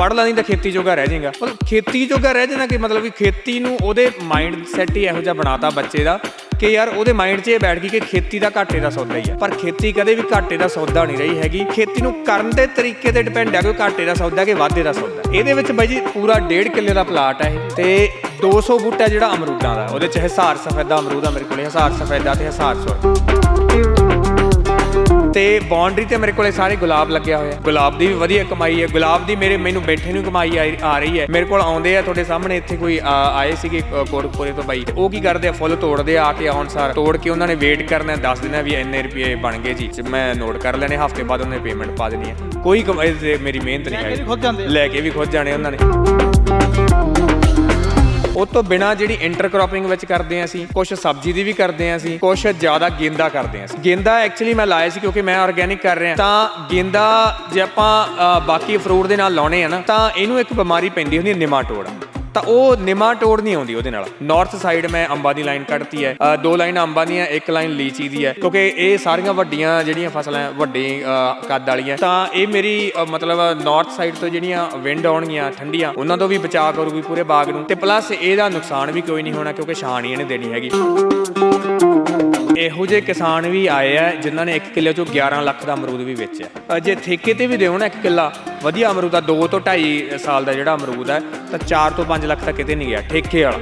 ਪੜ੍ਹ ਲਾ ਨਹੀਂ ਤਾਂ ਖੇਤੀ ਜੋਗਾ ਰਹਿ ਜਾਏਗਾ। ਪਰ ਖੇਤੀ ਜੋਗਾ ਰਹਿ ਜਾਣਾ ਕਿ ਮਤਲਬ ਕਿ ਖੇਤੀ ਨੂੰ ਉਹਦੇ ਮਾਈਂਡ ਸੈਟ ਹੀ ਇਹੋ ਜਿਹਾ ਬਣਾਤਾ ਬੱਚੇ ਦਾ ਕਿ ਯਾਰ ਉਹਦੇ ਮਾਈਂਡ 'ਚ ਇਹ ਬੈਠ ਗਈ ਕਿ ਖੇਤੀ ਦਾ ਘਾਟੇ ਦਾ ਸੌਦਾ ਹੀ ਹੈ ਪਰ ਖੇਤੀ ਕਦੇ ਵੀ ਘਾਟੇ ਦਾ ਸੌਦਾ ਨਹੀਂ ਰਹੀ ਹੈਗੀ। ਖੇਤੀ ਨੂੰ ਕਰਨ ਦੇ ਤਰੀਕੇ ਤੇ ਡਿਪੈਂਡ ਹੈ ਕਿ ਘਾਟੇ ਦਾ ਸੌਦਾ ਕਿ ਵਾਧੇ ਦਾ ਸੌਦਾ। ਇਹਦੇ ਵਿੱਚ ਬਾਈ ਜੀ ਪੂਰਾ 1.5 ਕਿੱਲੇ ਦਾ ਪਲਾਟ ਹੈ ਇਹ। ਤੇ 200 ਬੂਟਾ ਜਿਹੜਾ ਅਮਰੂਦਾਂ ਦਾ, ਉਹਦੇ ਚ ਹਿਸਾਰ ਸਫੈਦਾ ਅਮਰੂਦ ਆ ਮੇਰੇ ਕੋਲੇ ਹਿਸਾਰ ਸਫੈਦਾ ਤੇ ਹਿਸਾਰ ਸੁਰ ਤੇ ਬਾਉਂਡਰੀ ਤੇ ਮੇਰੇ ਕੋਲੇ ਸਾਰੇ ਗੁਲਾਬ ਲੱਗਿਆ ਹੋਇਆ। ਗੁਲਾਬ ਦੀ ਵੀ ਵਧੀਆ ਕਮਾਈ ਹੈ। ਗੁਲਾਬ ਦੀ ਮੇਰੇ ਮੈਨੂੰ ਬੈਠੇ ਨੂੰ ਕਮਾਈ ਆਈ- ਆ ਰਹੀ ਹੈ। ਮੇਰੇ ਕੋਲ ਆਉਂਦੇ ਆ ਤੁਹਾਡੇ ਸਾਹਮਣੇ ਇੱਥੇ ਕੋਈ ਆ, ਆਏ ਸੀਗੇ ਅ, ਕੋਟਕਪੁਰੇ ਤੋਂ ਬਾਈ। ਉਹ ਕੀ ਕਰਦੇ ਆ? ਫੁੱਲ ਤੋੜਦੇ ਆ ਆ ਕੇ ਆਉਣ ਸਾਰ। ਤੋੜ ਕੇ ਉਹਨਾਂ ਨੇ ਵੇਟ ਕਰਨਾ ਦੱਸ ਦੇਣਾ ਵੀ ਇੰਨੇ ਰੁਪਏ ਬਣ ਗਏ ਜੀ। ਤੇ ਮੈਂ ਨੋਟ ਕਰ ਲੈਣੇ ਹਫ਼ਤੇ ਬਾਅਦ ਉਹਨੇ ਪੇਮੈਂਟ ਪਾ ਦੇਣੀ ਹੈ। ਕੋਈ ਕਮਾਈ ਤੇ ਮੇਰੀ ਮਿਹਨਤ ਨਹੀਂ ਕੇ ਵੀ ਹੈ ਖੁਦ ਜਾਂਦੇ ਆ। ਲੈ ਕੇ ਵੀ ਖੁਦ ਜਾਣੇ ਉਹਨਾਂ ਨੇ। ਉਹ ਤੋਂ ਬਿਨਾ ਜਿਹੜੀ ਇੰਟਰਕ੍ਰੋਪਿੰਗ ਵਿੱਚ ਕਰਦੇ ਆ ਅਸੀਂ ਕੁਝ ਸਬਜ਼ੀ ਦੀ ਵੀ ਕਰਦੇ ਆ ਅਸੀਂ ਕੁਝ ਜ਼ਿਆਦਾ ਗੇਂਦਾ ਕਰਦੇ ਆ ਅਸੀਂ। ਗੇਂਦਾ ਐਕਚੁਅਲੀ ਮੈਂ ਲਾਇਆ ਸੀ ਕਿਉਂਕਿ ਮੈਂ ਆਰਗੇਨਿਕ ਕਰ ਰਿਹਾ। ਤਾਂ ਗੇਂਦਾ ਜੇ ਆਪਾਂ ਬਾਕੀ ਫਰੂਟ ਦੇ ਨਾਲ ਲਾਉਣੇ ਆ ਨਾ, ਤਾਂ ਇਹਨੂੰ ਇੱਕ ਬਿਮਾਰੀ ਪੈਂਦੀ ਹੁੰਦੀ ਹੈ ਨਿਮਾਟੋਡ। ਤਾਂ ਉਹ ਨਿਮਾ ਟੋੜ ਨਹੀਂ ਆਉਂਦੀ ਉਹਦੇ ਨਾਲ। ਨਾਰਥ ਸਾਈਡ ਮੈਂ ਅੰਬਾਂ ਦੀ ਲਾਈਨ ਕੱਢਤੀ ਹੈ। ਦੋ ਲਾਈਨ ਅੰਬਾਂ ਦੀਆਂ ਇੱਕ ਲਾਈਨ ਲੀਚੀ ਦੀ ਹੈ। ਕਿਉਂਕਿ ਇਹ ਸਾਰੀਆਂ ਵੱਡੀਆਂ ਜਿਹੜੀਆਂ ਫਸਲਾਂ ਹੈ, ਵੱਡੇ ਕੱਦ ਵਾਲੀਆਂ ਤਾਂ ਇਹ ਮੇਰੀ ਮਤਲਬ ਨਾਰਥ ਸਾਈਡ ਤੋਂ ਜਿਹੜੀਆਂ ਵਿੰਡ ਆਉਣਗੀਆਂ ਠੰਡੀਆਂ ਉਹਨਾਂ ਤੋਂ ਵੀ ਬਚਾਅ ਕਰੂਗੀ ਪੂਰੇ ਬਾਗ ਨੂੰ। ਤੇ ਪਲੱਸ ਇਹਦਾ ਨੁਕਸਾਨ ਵੀ ਕੋਈ ਨਹੀਂ ਹੋਣਾ ਕਿਉਂਕਿ ਛਾਂ ਨਹੀਂ ਇਹਨੇ ਦੇਣੀ ਹੈਗੀ। ਇਹੋ ਜਿਹੇ ਕਿਸਾਨ ਵੀ ਆਏ ਆ ਜਿਨ੍ਹਾਂ ਨੇ 1 ਕਿੱਲੇ ਚੋਂ 11 ਲੱਖ ਦਾ ਅਮਰੂਦ ਵੀ ਵੇਚਿਆ। ਜੇ ਠੇਕੇ ਤੇ ਵੀ ਦਿਓ ਨਾ 1 ਕਿੱਲਾ। ਵਧੀਆ ਅਮਰੂਦ ਦਾ 2 ਤੋਂ 2.5 ਸਾਲ ਦਾ ਜਿਹੜਾ ਅਮਰੂਦ ਹੈ ਤਾਂ 4 ਤੋਂ 5 ਲੱਖ ਤੱਕ ਕਿਤੇ ਨਹੀਂ ਗਿਆ, ਠੇਕੇ ਵਾਲਾ।